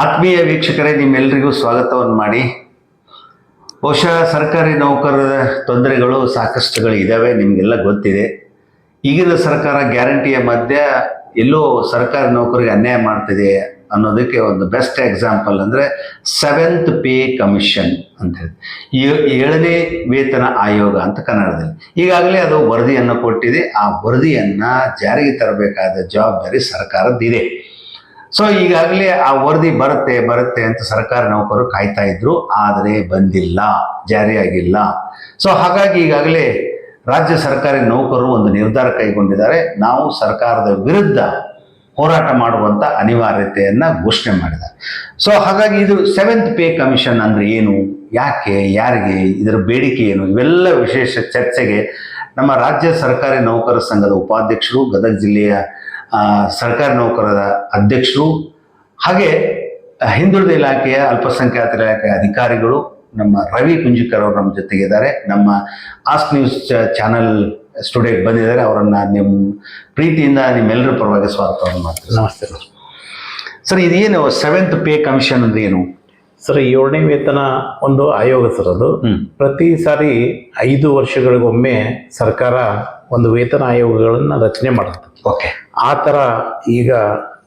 ಆತ್ಮೀಯ ವೀಕ್ಷಕರೇ ನಿಮ್ಮೆಲ್ಲರಿಗೂ ಸ್ವಾಗತವನ್ನು ಮಾಡಿ. ಬಹುಶಃ ಸರ್ಕಾರಿ ನೌಕರರ ತೊಂದರೆಗಳು ಸಾಕಷ್ಟುಗಳು ಇದ್ದಾವೆ ನಿಮಗೆಲ್ಲ ಗೊತ್ತಿದೆ. ಈಗಿನ ಸರ್ಕಾರ ಗ್ಯಾರಂಟಿಯ ಮಧ್ಯ ಎಲ್ಲೋ ಸರ್ಕಾರಿ ನೌಕರಿಗೆ ಅನ್ಯಾಯ ಮಾಡ್ತಿದೆ ಅನ್ನೋದಕ್ಕೆ ಒಂದು ಬೆಸ್ಟ್ ಎಕ್ಸಾಂಪಲ್ ಅಂದರೆ ಸೆವೆಂತ್ ಪೇ ಕಮಿಷನ್ ಅಂತ ಹೇಳಿ. ಏಳನೇ ವೇತನ ಆಯೋಗ ಅಂತ ಕನ್ನಡದಲ್ಲಿ. ಈಗಾಗಲೇ ಅದು ವರದಿಯನ್ನು ಕೊಟ್ಟಿದೆ. ಆ ವರದಿಯನ್ನು ಜಾರಿಗೆ ತರಬೇಕಾದ ಜವಾಬ್ದಾರಿ ಸರ್ಕಾರದ್ದಿದೆ. ಸೊ ಈಗಾಗಲೇ ಆ ವರದಿ ಬರುತ್ತೆ ಬರುತ್ತೆ ಅಂತ ಸರ್ಕಾರಿ ನೌಕರರು ಕಾಯ್ತಾ ಇದ್ರು, ಆದರೆ ಬಂದಿಲ್ಲ, ಜಾರಿಯಾಗಿಲ್ಲ. ಸೊ ಹಾಗಾಗಿ ಈಗಾಗಲೇ ರಾಜ್ಯ ಸರ್ಕಾರಿ ನೌಕರರು ಒಂದು ನಿರ್ಧಾರ ಕೈಗೊಂಡಿದ್ದಾರೆ. ನಾವು ಸರ್ಕಾರದ ವಿರುದ್ಧ ಹೋರಾಟ ಮಾಡುವಂಥ ಅನಿವಾರ್ಯತೆಯನ್ನು ಘೋಷಣೆ ಮಾಡಿದ್ದಾರೆ. ಸೊ ಹಾಗಾಗಿ ಇದು ಸೆವೆಂತ್ ಪೇ ಕಮಿಷನ್ ಅಂದರೆ ಏನು, ಯಾಕೆ, ಯಾರಿಗೆ, ಇದರ ಬೇಡಿಕೆ ಏನು, ಇವೆಲ್ಲ ವಿಶೇಷ ಚರ್ಚೆಗೆ ನಮ್ಮ ರಾಜ್ಯ ಸರ್ಕಾರಿ ನೌಕರ ಸಂಘದ ಉಪಾಧ್ಯಕ್ಷರು ಗದಗ ಜಿಲ್ಲೆಯ ಸರ್ಕಾರಿ ನೌಕರರ ಅಧ್ಯಕ್ಷರು ಹಾಗೆ ಹಿಂದುಳಿದ ಇಲಾಖೆಯ ಅಲ್ಪಸಂಖ್ಯಾತರ ಇಲಾಖೆಯ ಅಧಿಕಾರಿಗಳು ನಮ್ಮ ರವಿ ಕುಂಜಿಕರ್ ಅವರು ನಮ್ಮ ಜೊತೆಗಿದ್ದಾರೆ. ನಮ್ಮ ಆಸ್ಕ್ ನ್ಯೂಸ್ ಚಾನಲ್ ಸ್ಟುಡಿಯೋಗೆ ಬಂದಿದ್ದಾರೆ. ಅವರನ್ನ ನಿಮ್ಮ ಪ್ರೀತಿಯಿಂದ ನಿಮ್ಮೆಲ್ಲರ ಪರವಾಗಿ ಸ್ವಾಗತವನ್ನು ಮಾಡ್ತೀವಿ. ನಮಸ್ತೆ ಸರ್. ಇದೇನು ಸೆವೆಂತ್ ಪೇ ಕಮಿಷನ್ ಅಂದ್ರೆ ಏನು? ಸರ್ ಏಳನೇ ವೇತನ ಒಂದು ಆಯೋಗ ಸರ್ ಅದು. ಪ್ರತಿ ಸಾರಿ ಐದು ವರ್ಷಗಳಿಗೊಮ್ಮೆ ಸರ್ಕಾರ ಒಂದು ವೇತನ ಆಯೋಗಗಳನ್ನು ರಚನೆ ಮಾಡುತ್ತೆ. ಓಕೆ. ಆ ಥರ ಈಗ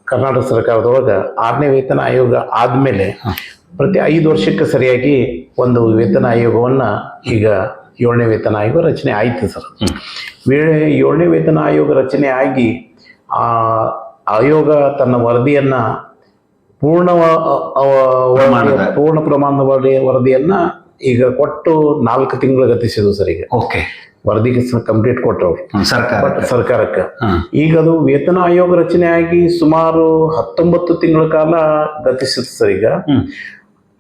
ಕರ್ನಾಟಕ ಸರ್ಕಾರದೊಳಗೆ ಆರನೇ ವೇತನ ಆಯೋಗ ಆದಮೇಲೆ ಪ್ರತಿ ಐದು ವರ್ಷಕ್ಕೆ ಸರಿಯಾಗಿ ಒಂದು ವೇತನ ಆಯೋಗವನ್ನು ಈಗ ಏಳನೇ ವೇತನ ಆಯೋಗ ರಚನೆ ಆಯಿತು ಸರ್. ವೇಳೆ ಏಳನೇ ವೇತನ ಆಯೋಗ ರಚನೆ ಆಗಿ ಆ ಆಯೋಗ ತನ್ನ ವರದಿಯನ್ನು ಪೂರ್ಣ. ಪೂರ್ಣ ಪ್ರಮಾಣದ ವರದಿ ವರದಿಯನ್ನ ಈಗ ಕೊಟ್ಟು ನಾಲ್ಕು ತಿಂಗಳು ಗತಿಸಿದ್ರು ಸರ್ ಈಗ. ಓಕೆ. ವರದಿ ಕಂಪ್ಲೀಟ್ ಕೊಟ್ಟರು ಸರ್ಕಾರ ಸರ್ಕಾರಕ್ಕೆ. ಈಗ ಅದು ವೇತನ ಆಯೋಗ ರಚನೆ ಆಗಿ ಸುಮಾರು ಹತ್ತೊಂಬತ್ತು ತಿಂಗಳ ಕಾಲ ಗತಿಸಿತ್ತು ಸರ್ ಈಗ.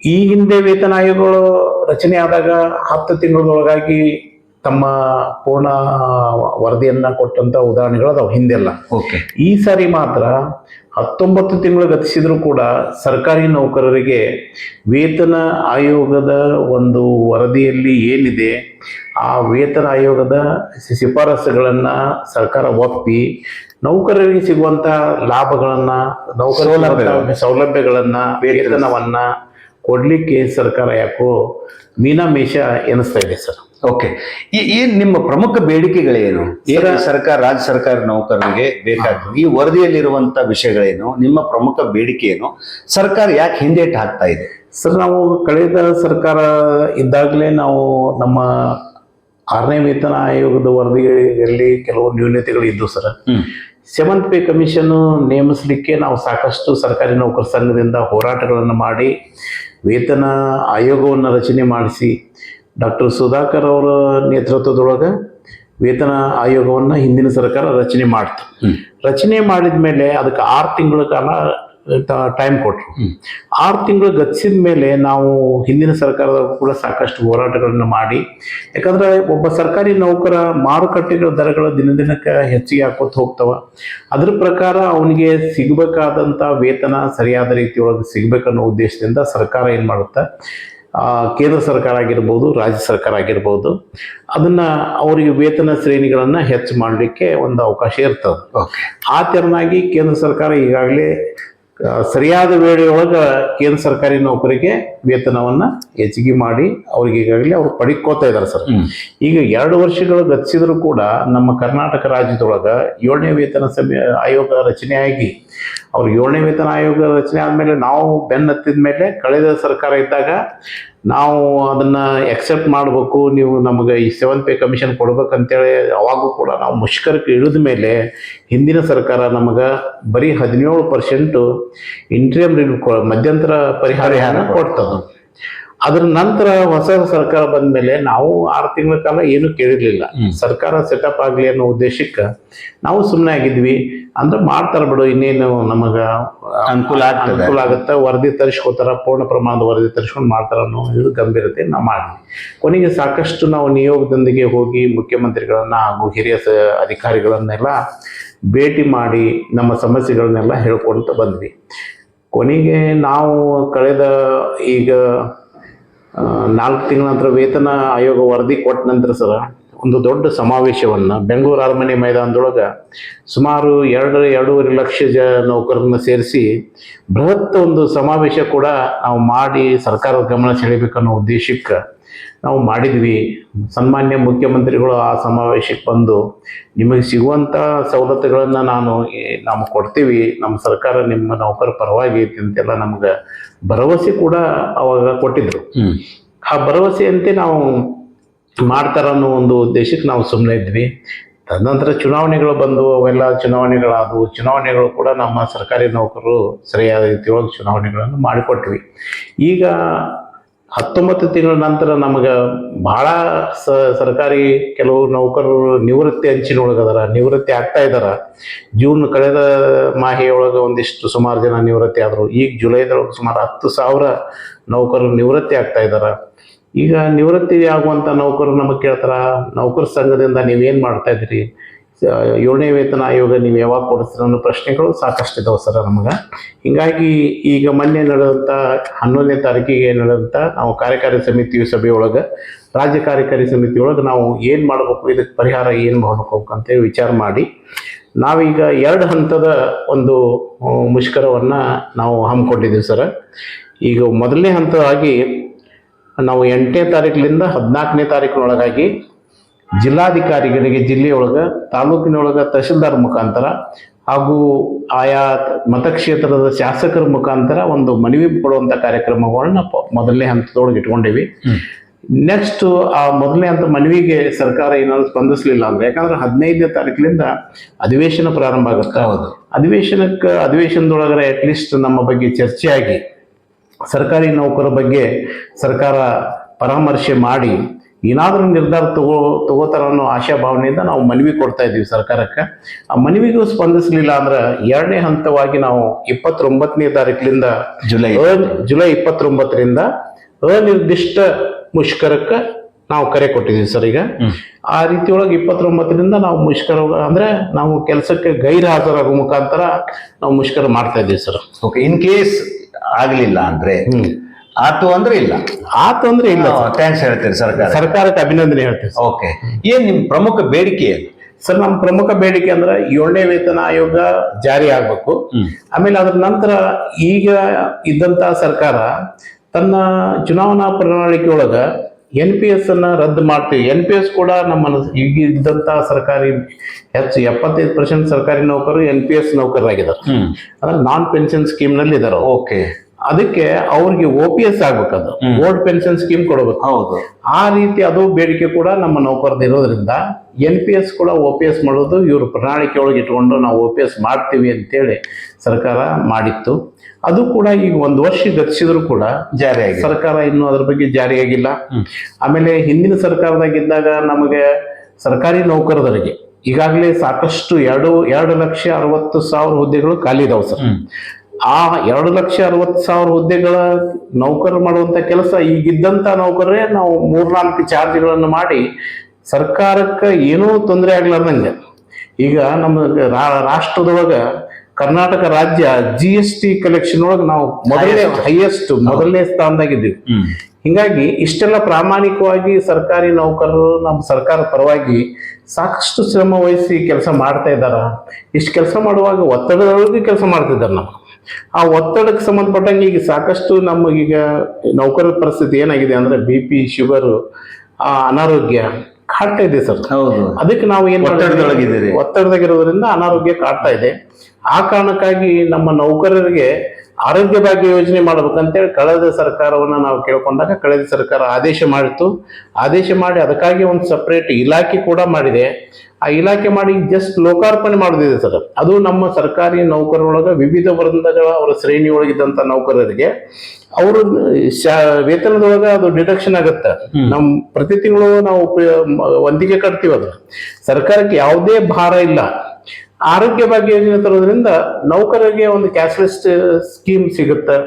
ಈ ಹಿಂದೆ ವೇತನ ಆಯೋಗಗಳು ರಚನೆ ಆದಾಗ ಹತ್ತು ತಿಂಗಳೊಳಗಾಗಿ ತಮ್ಮ ಪೂರ್ಣ ವರದಿಯನ್ನ ಕೊಟ್ಟಂತ ಉದಾಹರಣೆಗಳು ಅದಾವ ಹಿಂದೆಲ್ಲ. ಓಕೆ. ಈ ಸಾರಿ ಮಾತ್ರ ಹತ್ತೊಂಬತ್ತು ತಿಂಗಳು ಗತಿಸಿದರೂ ಕೂಡ ಸರ್ಕಾರಿ ನೌಕರರಿಗೆ ವೇತನ ಆಯೋಗದ ಒಂದು ವರದಿಯಲ್ಲಿ ಏನಿದೆ ಆ ವೇತನ ಆಯೋಗದ ಶಿಫಾರಸುಗಳನ್ನು ಸರ್ಕಾರ ಒಪ್ಪಿ ನೌಕರರಿಗೆ ಸಿಗುವಂತ ಲಾಭಗಳನ್ನ ನೌಕರ ಸೌಲಭ್ಯಗಳನ್ನ ವೇತನವನ್ನ ಕೊಡ್ಲಿಕ್ಕೆ ಸರ್ಕಾರ ಯಾಕೋ ಮೀನಾಮೇಷ ಎನಿಸ್ತಾ ಇದೆ ಸರ್. ಓಕೆ. ಈ ಏನ್ ನಿಮ್ಮ ಪ್ರಮುಖ ಬೇಡಿಕೆಗಳೇನು? ಏನು ಸರ್ಕಾರ ರಾಜ್ಯ ಸರ್ಕಾರ ನೌಕರರಿಗೆ ಬೇಕಾಗ್ತದೆ ಈ ವರದಿಯಲ್ಲಿರುವಂತ ವಿಷಯಗಳೇನು? ನಿಮ್ಮ ಪ್ರಮುಖ ಬೇಡಿಕೆ ಏನು ಸರ್ಕಾರ ಯಾಕೆ ಹಿಂದೇಟು ಹಾಕ್ತಾ ಇದೆ? ಸರ್ ನಾವು ಕಳೆದ ಸರ್ಕಾರ ಇದ್ದಾಗಲೇ ನಾವು ನಮ್ಮ ಆರನೇ ವೇತನ ಆಯೋಗದ ವರದಿಯಲ್ಲಿ ಕೆಲವು ನ್ಯೂನತೆಗಳು ಇದ್ದವು ಸರ್. ಸೆವೆಂತ್ ಪೇ ಕಮಿಷನ್ ನೇಮಿಸಲಿಕ್ಕೆ ನಾವು ಸಾಕಷ್ಟು ಸರ್ಕಾರಿ ನೌಕರ ಸಂಘದಿಂದ ಹೋರಾಟಗಳನ್ನು ಮಾಡಿ ವೇತನ ಆಯೋಗವನ್ನು ರಚನೆ ಮಾಡಿಸಿ ಡಾಕ್ಟರ್ ಸುಧಾಕರ್ ಅವರ ನೇತೃತ್ವದೊಳಗೆ ವೇತನ ಆಯೋಗವನ್ನು ಹಿಂದಿನ ಸರ್ಕಾರ ರಚನೆ ಮಾಡ್ತು. ರಚನೆ ಮಾಡಿದ ಮೇಲೆ ಅದಕ್ಕೆ ಆರು ತಿಂಗಳ ಕಾಲ ಟೈಮ್ ಕೊಟ್ಟರು ಆರು ತಿಂಗಳು ಗತಿಸಿದ ಮೇಲೆ ನಾವು ಹಿಂದಿನ ಸರ್ಕಾರದವರು ಕೂಡ ಸಾಕಷ್ಟು ಹೋರಾಟಗಳನ್ನು ಮಾಡಿ ಯಾಕಂದ್ರೆ ಒಬ್ಬ ಸರ್ಕಾರಿ ನೌಕರ ಮಾರುಕಟ್ಟೆಗಳ ದರಗಳು ದಿನ ದಿನಕ್ಕೆ ಹೆಚ್ಚಿಗೆ ಹಾಕೋತ ಹೋಗ್ತವ. ಅದ್ರ ಪ್ರಕಾರ ಅವನಿಗೆ ಸಿಗಬೇಕಾದಂಥ ವೇತನ ಸರಿಯಾದ ರೀತಿಯೊಳಗೆ ಸಿಗಬೇಕನ್ನೋ ಉದ್ದೇಶದಿಂದ ಸರ್ಕಾರ ಏನು ಮಾಡುತ್ತೆ? ಆ, ಕೇಂದ್ರ ಸರ್ಕಾರ ಆಗಿರ್ಬೋದು ರಾಜ್ಯ ಸರ್ಕಾರ ಆಗಿರ್ಬೋದು ಅದನ್ನ ಅವರಿಗೆ ವೇತನ ಶ್ರೇಣಿಗಳನ್ನು ಹೆಚ್ಚು ಮಾಡಲಿಕ್ಕೆ ಒಂದು ಅವಕಾಶ ಇರ್ತದೆ. ಆ ತೆರನಾಗಿ ಕೇಂದ್ರ ಸರ್ಕಾರ ಈಗಾಗಲೇ ಸರಿಯಾದ ವೇಳೆಯೊಳಗೆ ಕೇಂದ್ರ ಸರ್ಕಾರಿ ನೌಕರಿಗೆ ವೇತನವನ್ನ ಹೆಚ್ಚಿಗೆ ಮಾಡಿ ಅವ್ರಿಗೆ ಈಗಾಗಲೇ ಅವ್ರು ಪಡಿಕೋತಾ ಇದ್ದಾರೆ ಸರ್. ಈಗ ಎರಡು ವರ್ಷಗಳು ಗತಿಸಿದ್ರು ಕೂಡ ನಮ್ಮ ಕರ್ನಾಟಕ ರಾಜ್ಯದೊಳಗ ಏಳನೇ ವೇತನ ಸಮಯ ಆಯೋಗ ರಚನೆಯಾಗಿ ಅವ್ರು ಏಳನೇ ವೇತನ ಆಯೋಗ ರಚನೆ ಆದಮೇಲೆ ನಾವು ಬೆನ್ನತ್ತಿದ ಮೇಲೆ ಕಳೆದ ಸರ್ಕಾರ ಇದ್ದಾಗ ನಾವು ಅದನ್ನ ಎಕ್ಸೆಪ್ಟ್ ಮಾಡಬೇಕು ನೀವು ನಮಗೆ ಈ ಸೆವೆನ್ ಪೇ ಕಮಿಷನ್ ಕೊಡ್ಬೇಕಂತೇಳಿ ಅವಾಗೂ ಕೂಡ ನಾವು ಮುಷ್ಕರಕ್ಕೆ ಇಳಿದ ಮೇಲೆ ಹಿಂದಿನ ಸರ್ಕಾರ ನಮಗೆ ಬರೀ ಹದಿನೇಳು ಪರ್ಸೆಂಟು ಇಂಟ್ರಿಯಂ ಮಧ್ಯಂತರ ಪರಿಹಾರ ಪರಿಹಾರ ಕೊಡ್ತದೆ. ಅದ್ರ ನಂತರ ಹೊಸ ಸರ್ಕಾರ ಬಂದ ಮೇಲೆ ನಾವು ಆರು ತಿಂಗಳ ಕಾಲ ಏನು ಕೇಳಿರ್ಲಿಲ್ಲ. ಸರ್ಕಾರ ಸೆಟಪ್ ಆಗಲಿ ಅನ್ನೋ ಉದ್ದೇಶಕ್ಕೆ ನಾವು ಸುಮ್ಮನೆ ಆಗಿದ್ವಿ. ಅಂದ್ರೆ ಮಾಡ್ತಾರ ಬಿಡು ಇನ್ನೇನು ನಮಗ ಅನುಕೂಲ. ಅನುಕೂಲ ಆಗುತ್ತೆ? ವರದಿ ತರಿಸ್ಕೋತಾರ ಪೂರ್ಣ ಪ್ರಮಾಣದ ವರದಿ ತರಿಸ್ಕೊಂಡು ಮಾಡ್ತಾರ ಅನ್ನೋ ಇದು ಗಂಭೀರತೆ ನಾವು ಮಾಡಿದ್ವಿ. ಕೊನೆಗೆ ಸಾಕಷ್ಟು ನಾವು ನಿಯೋಗದೊಂದಿಗೆ ಹೋಗಿ ಮುಖ್ಯಮಂತ್ರಿಗಳನ್ನ ಹಾಗೂ ಹಿರಿಯ ಅಧಿಕಾರಿಗಳನ್ನೆಲ್ಲ ಭೇಟಿ ಮಾಡಿ ನಮ್ಮ ಸಮಸ್ಯೆಗಳನ್ನೆಲ್ಲ ಹೇಳ್ಕೊಂತ ಬಂದ್ವಿ. ಕೊನೆಗೆ ನಾವು ಕಳೆದ ಈಗ ನಾಲ್ಕು ತಿಂಗಳ ನಂತರ ವೇತನ ಆಯೋಗ ವರದಿ ಕೊಟ್ಟ ನಂತರ ಸರ, ಒಂದು ದೊಡ್ಡ ಸಮಾವೇಶವನ್ನು ಬೆಂಗಳೂರು ಅರಮನೆ ಮೈದಾನದೊಳಗೆ ಸುಮಾರು ಎರಡು ಎರಡೂವರೆ ಲಕ್ಷ ಜ ನೌಕರರನ್ನ ಸೇರಿಸಿ ಬೃಹತ್ ಒಂದು ಸಮಾವೇಶ ಕೂಡ ನಾವು ಮಾಡಿ ಸರ್ಕಾರದ ಗಮನ ಸೆಳಿಬೇಕನ್ನೋ ಉದ್ದೇಶಕ್ಕೆ ನಾವು ಮಾಡಿದ್ವಿ. ಸನ್ಮಾನ್ಯ ಮುಖ್ಯಮಂತ್ರಿಗಳು ಆ ಸಮಾವೇಶಕ್ಕೆ ಬಂದು ನಿಮಗೆ ಸಿಗುವಂಥ ಸವಲತ್ತುಗಳನ್ನು ನಾನು ನಾವು ಕೊಡ್ತೀವಿ. ನಮ್ಮ ಸರ್ಕಾರ ನಿಮ್ಮ ನೌಕರ ಪರವಾಗಿ ಐತಿ ಅಂತೆಲ್ಲ ನಮ್ಗೆ ಭರವಸೆ ಕೂಡ ಅವಾಗ ಕೊಟ್ಟಿದ್ರು. ಆ ಭರವಸೆಯಂತೆ ನಾವು ಮಾಡ್ತಾರ ಅನ್ನೋ ಒಂದು ಉದ್ದೇಶಕ್ಕೆ ನಾವು ಸುಮ್ಮನೆ ಇದ್ವಿ. ತದನಂತರ ಚುನಾವಣೆಗಳು ಬಂದು ಅವೆಲ್ಲ ಚುನಾವಣೆಗಳಾದವು. ಚುನಾವಣೆಗಳು ಕೂಡ ನಮ್ಮ ಸರ್ಕಾರಿ ನೌಕರರು ಸರಿಯಾದ ರೀತಿಯೊಳಗೆ ಚುನಾವಣೆಗಳನ್ನು ಮಾಡಿಕೊಟ್ವಿ. ಈಗ ಹತ್ತೊಂಬತ್ತು ತಿಂಗಳ ನಂತರ ನಮಗೆ ಸ, ಸರ್ಕಾರಿ ಕೆಲವು ನೌಕರರು ನಿವೃತ್ತಿ ಅಂಚಿನೊಳಗದಾರ ನಿವೃತ್ತಿ ಆಗ್ತಾ ಇದಾರ. ಜೂನ್ ಕಳೆದ ಮಾಹೆಯೊಳಗೆ ಒಂದಿಷ್ಟು ಸುಮಾರು ಜನ ನಿವೃತ್ತಿ ಆದರು. ಈಗ ಜುಲೈದೊಳಗೆ ಸುಮಾರು ಹತ್ತು ಸಾವಿರ ನೌಕರರು ನಿವೃತ್ತಿ ಆಗ್ತಾ ಇದಾರ. ಈಗ ನಿವೃತ್ತಿ ಆಗುವಂಥ ನೌಕರರು ನಮಗೆ ಕೇಳ್ತಾರ, ನೌಕರ ಸಂಘದಿಂದ ನೀವೇನು ಮಾಡ್ತಾ ಇದ್ರಿ? ಸ- ಏಳನೇ ವೇತನ ಆಯೋಗ ನೀವು ಯಾವಾಗ ಕೊಡಿಸ್ತೀರ ಅನ್ನೋ ಪ್ರಶ್ನೆಗಳು ಸಾಕಷ್ಟು ಇದಾವೆ ಸರ್ ನಮಗೆ. ಹೀಗಾಗಿ ಈಗ ಮೊನ್ನೆ ನಡೆದಂಥ ಹನ್ನೊಂದನೇ ತಾರೀಕಿಗೆ ನಡೆದಂಥ ನಾವು ಕಾರ್ಯಕಾರಿ ಸಮಿತಿ ಸಭೆಯೊಳಗೆ ರಾಜ್ಯ ಕಾರ್ಯಕಾರಿ ಸಮಿತಿಯೊಳಗೆ ನಾವು ಏನು ಮಾಡಬೇಕು ಇದಕ್ಕೆ ಪರಿಹಾರ ಏನು ಮಾಡಬೇಕು ಅಂತೇಳಿ ವಿಚಾರ ಮಾಡಿ, ನಾವೀಗ ಎರಡು ಹಂತದ ಒಂದು ಮುಷ್ಕರವನ್ನ ನಾವು ಹಮ್ಮಿಕೊಂಡಿದ್ದೀವಿ ಸರ್. ಈಗ ಮೊದಲನೇ ಹಂತವಾಗಿ ನಾವು ಎಂಟನೇ ತಾರೀಕಿನಿಂದ ಹದಿನಾಲ್ಕನೇ ತಾರೀಕಿನೊಳಗಾಗಿ ಜಿಲ್ಲಾಧಿಕಾರಿಗಳಿಗೆ ಜಿಲ್ಲೆಯೊಳಗೆ ತಾಲೂಕಿನೊಳಗೆ ತಹಶೀಲ್ದಾರ್ ಮುಖಾಂತರ ಹಾಗೂ ಆಯಾ ಮತಕ್ಷೇತ್ರದ ಶಾಸಕರ ಮುಖಾಂತರ ಒಂದು ಮನವಿ ಕೊಡುವಂಥ ಕಾರ್ಯಕ್ರಮಗಳನ್ನ ಮೊದಲನೇ ಹಂತದೊಳಗೆ ಇಟ್ಕೊಂಡಿವಿ. ನೆಕ್ಸ್ಟ್ ಆ ಮೊದಲನೇ ಹಂತ ಮನವಿಗೆ ಸರ್ಕಾರ ಏನಾದ್ರು ಸ್ಪಂದಿಸಲಿಲ್ಲ ಅಂದ್ರೆ ಯಾಕಂದ್ರೆ ಹದಿನೈದನೇ ತಾರೀಕಿನಿಂದ ಅಧಿವೇಶನ ಪ್ರಾರಂಭ ಆಗುತ್ತೆ. ಹೌದು. ಅಧಿವೇಶನಕ್ಕೆ ಅಧಿವೇಶನದೊಳಗಡೆ ಅಟ್ಲೀಸ್ಟ್ ನಮ್ಮ ಬಗ್ಗೆ ಚರ್ಚೆಯಾಗಿ ಆಗಿ ಸರ್ಕಾರಿ ನೌಕರ ಬಗ್ಗೆ ಸರ್ಕಾರ ಪರಾಮರ್ಶೆ ಮಾಡಿ ಏನಾದರೂ ನಿರ್ಧಾರ ತಗೋ ತಗೋತಾರ ಅನ್ನೋ ಆಶಾಭಾವನೆಯಿಂದ ನಾವು ಮನವಿ ಕೊಡ್ತಾ ಇದ್ದೀವಿ ಸರ್ಕಾರಕ್ಕೆ. ಆ ಮನವಿಗೂ ಸ್ಪಂದಿಸಲಿಲ್ಲ ಅಂದ್ರೆ ಎರಡನೇ ಹಂತವಾಗಿ ನಾವು ಇಪ್ಪತ್ತೊಂಬತ್ತನೇ ತಾರೀಕಿನಿಂದ ಜುಲೈ ಜುಲೈ ಇಪ್ಪತ್ತೊಂಬತ್ತರಿಂದ ಅನಿರ್ದಿಷ್ಟ ಮುಷ್ಕರಕ್ಕೆ ನಾವು ಕರೆ ಕೊಟ್ಟಿದ್ದೀವಿ ಸರ್ ಈಗ. ಆ ರೀತಿಯೊಳಗೆ ಇಪ್ಪತ್ತೊಂಬತ್ತರಿಂದ ನಾವು ಮುಷ್ಕರ ಅಂದ್ರೆ ನಾವು ಕೆಲಸಕ್ಕೆ ಗೈರ್ ಹಾಜರಾಗುವ ಮುಖಾಂತರ ನಾವು ಮುಷ್ಕರ ಮಾಡ್ತಾ ಇದ್ದೀವಿ ಸರ್. ಓಕೆ ಇನ್ ಕೇಸ್ ಆಗಲಿಲ್ಲ ಅಂದ್ರೆ ಆತು ಅಂದ್ರೆ ಇಲ್ಲ. ಆ ತೊಂದ್ರೆ ಇಲ್ಲ. ಥ್ಯಾಂಕ್ಸ್ ಹೇಳ್ತೀರಿ ಸರ್ಕಾರ ಸರ್ಕಾರಕ್ಕೆ. ಅಭಿನಂದನೆ ಹೇಳ್ತೀವಿ. ಓಕೆ ಏನ್ ನಿಮ್ ಪ್ರಮುಖ ಬೇಡಿಕೆ ಸರ್ ನಮ್ಮ ಪ್ರಮುಖ ಬೇಡಿಕೆ ಅಂದ್ರೆ ಏಳನೇ ವೇತನ ಆಯೋಗ ಜಾರಿ ಆಗ್ಬೇಕು. ಆಮೇಲೆ ಅದ್ರ ನಂತರ ಈಗ ಇದ್ದಂತ ಸರ್ಕಾರ ತನ್ನ ಚುನಾವಣಾ ಪ್ರಣಾಳಿಕೆ ಒಳಗ ಎನ್ ಪಿ ಎಸ್ ಅನ್ನ ರದ್ದು ಮಾಡ್ತೀವಿ. ಎನ್ ಪಿ ಎಸ್ ಕೂಡ ನಮ್ಮ ಈಗ ಇದ್ದಂತ ಸರ್ಕಾರಿ ಹೆಚ್ಚು ಎಪ್ಪತ್ತೈದು ಪರ್ಸೆಂಟ್ ಸರ್ಕಾರಿ ನೌಕರರು ಎನ್ ಪಿ ಎಸ್ ನೌಕರರಾಗಿದ್ದಾರೆ. ಅಂದ್ರೆ ನಾನ್ ಪೆನ್ಷನ್ ಸ್ಕೀಮ್ನಲ್ಲಿ ಇದಾರೆ ಓಕೆ ಅದಕ್ಕೆ ಅವ್ರಿಗೆ ಓ ಪಿ ಎಸ್ ಆಗ್ಬೇಕದು. ಓಲ್ಡ್ ಪೆನ್ಷನ್ ಸ್ಕೀಮ್ ಕೊಡಬೇಕು. ಹೌದು. ಆ ರೀತಿ ಅದು ಬೇಡಿಕೆ ಕೂಡ ನಮ್ಮ ನೌಕರದ ಇರೋದ್ರಿಂದ ಎನ್ ಪಿ ಎಸ್ ಕೂಡ ಒ ಪಿ ಎಸ್ ಮಾಡೋದು ಇವರು ಪ್ರಣಾಳಿಕೆ ಒಳಗೆ ಇಟ್ಕೊಂಡು ನಾವು ಒ ಪಿ ಎಸ್ ಮಾಡ್ತೀವಿ ಅಂತೇಳಿ ಸರ್ಕಾರ ಮಾಡಿತ್ತು. ಅದು ಕೂಡ ಈಗ ಒಂದು ವರ್ಷ ಗತಿಸಿದ್ರು ಕೂಡ ಜಾರಿ ಆಗಿದೆ ಸರ್ಕಾರ ಇನ್ನೂ ಅದ್ರ ಬಗ್ಗೆ ಜಾರಿಯಾಗಿಲ್ಲ. ಆಮೇಲೆ ಹಿಂದಿನ ಸರ್ಕಾರದಾಗಿದ್ದಾಗ ನಮಗೆ ಸರ್ಕಾರಿ ನೌಕರದವರಿಗೆ ಈಗಾಗಲೇ ಸಾಕಷ್ಟು ಎರಡು ಎರಡು ಲಕ್ಷ ಅರವತ್ತು ಸಾವಿರ ಹುದ್ದೆಗಳು ಖಾಲಿ ಇದಾವೆ ಸರ್. ಆ ಎರಡು ಲಕ್ಷ ಅರವತ್ತು ಸಾವಿರ ಹುದ್ದೆಗಳ ನೌಕರರು ಮಾಡುವಂತ ಕೆಲಸ ಈಗಿದ್ದಂತ ನೌಕರರೇ ನಾವು ಮೂರ್ನಾಲ್ಕು ಚಾರ್ಜ್ಗಳನ್ನು ಮಾಡಿ ಸರ್ಕಾರಕ್ಕೆ ಏನೂ ತೊಂದರೆ ಆಗ್ಲಾರ್ದಂಗೆ. ಈಗ ನಮ್ಮ ರಾಷ್ಟ್ರದೊಳಗ ಕರ್ನಾಟಕ ರಾಜ್ಯ ಜಿ ಎಸ್ ಟಿ ಕಲೆಕ್ಷನ್ ಒಳಗೆ ನಾವು ಮೊದಲನೇ ಹೈಯೆಸ್ಟ್ ಮೊದಲನೇ ಸ್ಥಾನದಾಗಿದ್ದೀವಿ. ಇದ್ದೀವಿ ಹಿಂಗಾಗಿ ಇಷ್ಟೆಲ್ಲ ಪ್ರಾಮಾಣಿಕವಾಗಿ ಸರ್ಕಾರಿ ನೌಕರರು ನಮ್ಮ ಸರ್ಕಾರ ಪರವಾಗಿ ಸಾಕಷ್ಟು ಶ್ರಮ ವಹಿಸಿ ಕೆಲಸ ಮಾಡ್ತಾ ಇದ್ದಾರ? ಇಷ್ಟು ಕೆಲಸ ಮಾಡುವಾಗ ಒತ್ತಡದೊಳಗೆ ಕೆಲಸ ಮಾಡ್ತಿದ್ದಾರೆ ನಾವು ಆ ಒತ್ತಡಕ್ಕೆ ಸಂಬಂಧಪಟ್ಟಂಗೆ ಈಗ ಸಾಕಷ್ಟು ನಮಗೀಗ ನೌಕರರ ಪರಿಸ್ಥಿತಿ ಏನಾಗಿದೆ ಅಂದ್ರೆ ಬಿ ಪಿ ಶುಗರು ಅನಾರೋಗ್ಯ ಕಾಡ್ತಾ ಇದೆ ಸರ್. ಹೌದು. ಅದಕ್ಕೆ ನಾವು ಏನ್. ಒತ್ತಡದಾಗಿರೋದ್ರಿಂದ ಅನಾರೋಗ್ಯ ಕಾಡ್ತಾ ಇದೆ. ಆ ಕಾರಣಕ್ಕಾಗಿ ನಮ್ಮ ನೌಕರರಿಗೆ ಆರೋಗ್ಯ ಭಾಗ್ಯ ಯೋಜನೆ ಮಾಡ್ಬೇಕಂತೇಳಿ ಕಳೆದ ಸರ್ಕಾರವನ್ನ ನಾವು ಕೇಳ್ಕೊಂಡಾಗ ಕಳೆದ ಸರ್ಕಾರ ಆದೇಶ ಮಾಡಿತ್ತು. ಆದೇಶ ಮಾಡಿ ಅದಕ್ಕಾಗಿ ಒಂದು ಸಪ್ರೇಟ್ ಇಲಾಖೆ ಕೂಡ ಮಾಡಿದೆ. ಆ ಇಲಾಖೆ ಮಾಡಿ ಜಸ್ಟ್ ಲೋಕಾರ್ಪಣೆ ಮಾಡೋದಿದೆ ಸರ್. ಅದು ನಮ್ಮ ಸರ್ಕಾರಿ ನೌಕರರೊಳಗ ವಿವಿಧ ವರ್ಗಗಳ ಅವರ ಶ್ರೇಣಿ ಒಳಗಿದ್ದಂತ ನೌಕರರಿಗೆ ಅವರು ವೇತನದೊಳಗ ಅದು ಡಿಡಕ್ಷನ್ ಆಗುತ್ತೆ. ನಮ್ ಪ್ರತಿ ತಿಂಗಳು ನಾವು ಒಂದಿಗೆ ಕಟ್ತೀವಿ ಅದು ಸರ್ಕಾರಕ್ಕೆ ಯಾವುದೇ ಭಾರ ಇಲ್ಲ. ಆರೋಗ್ಯ ಭಾಗ್ಯ ಯೋಜನೆ ತರೋದ್ರಿಂದ ನೌಕರರಿಗೆ ಒಂದು ಕ್ಯಾಶ್ಲೆಸ್ ಸ್ಕೀಮ್ ಸಿಗುತ್ತೆ.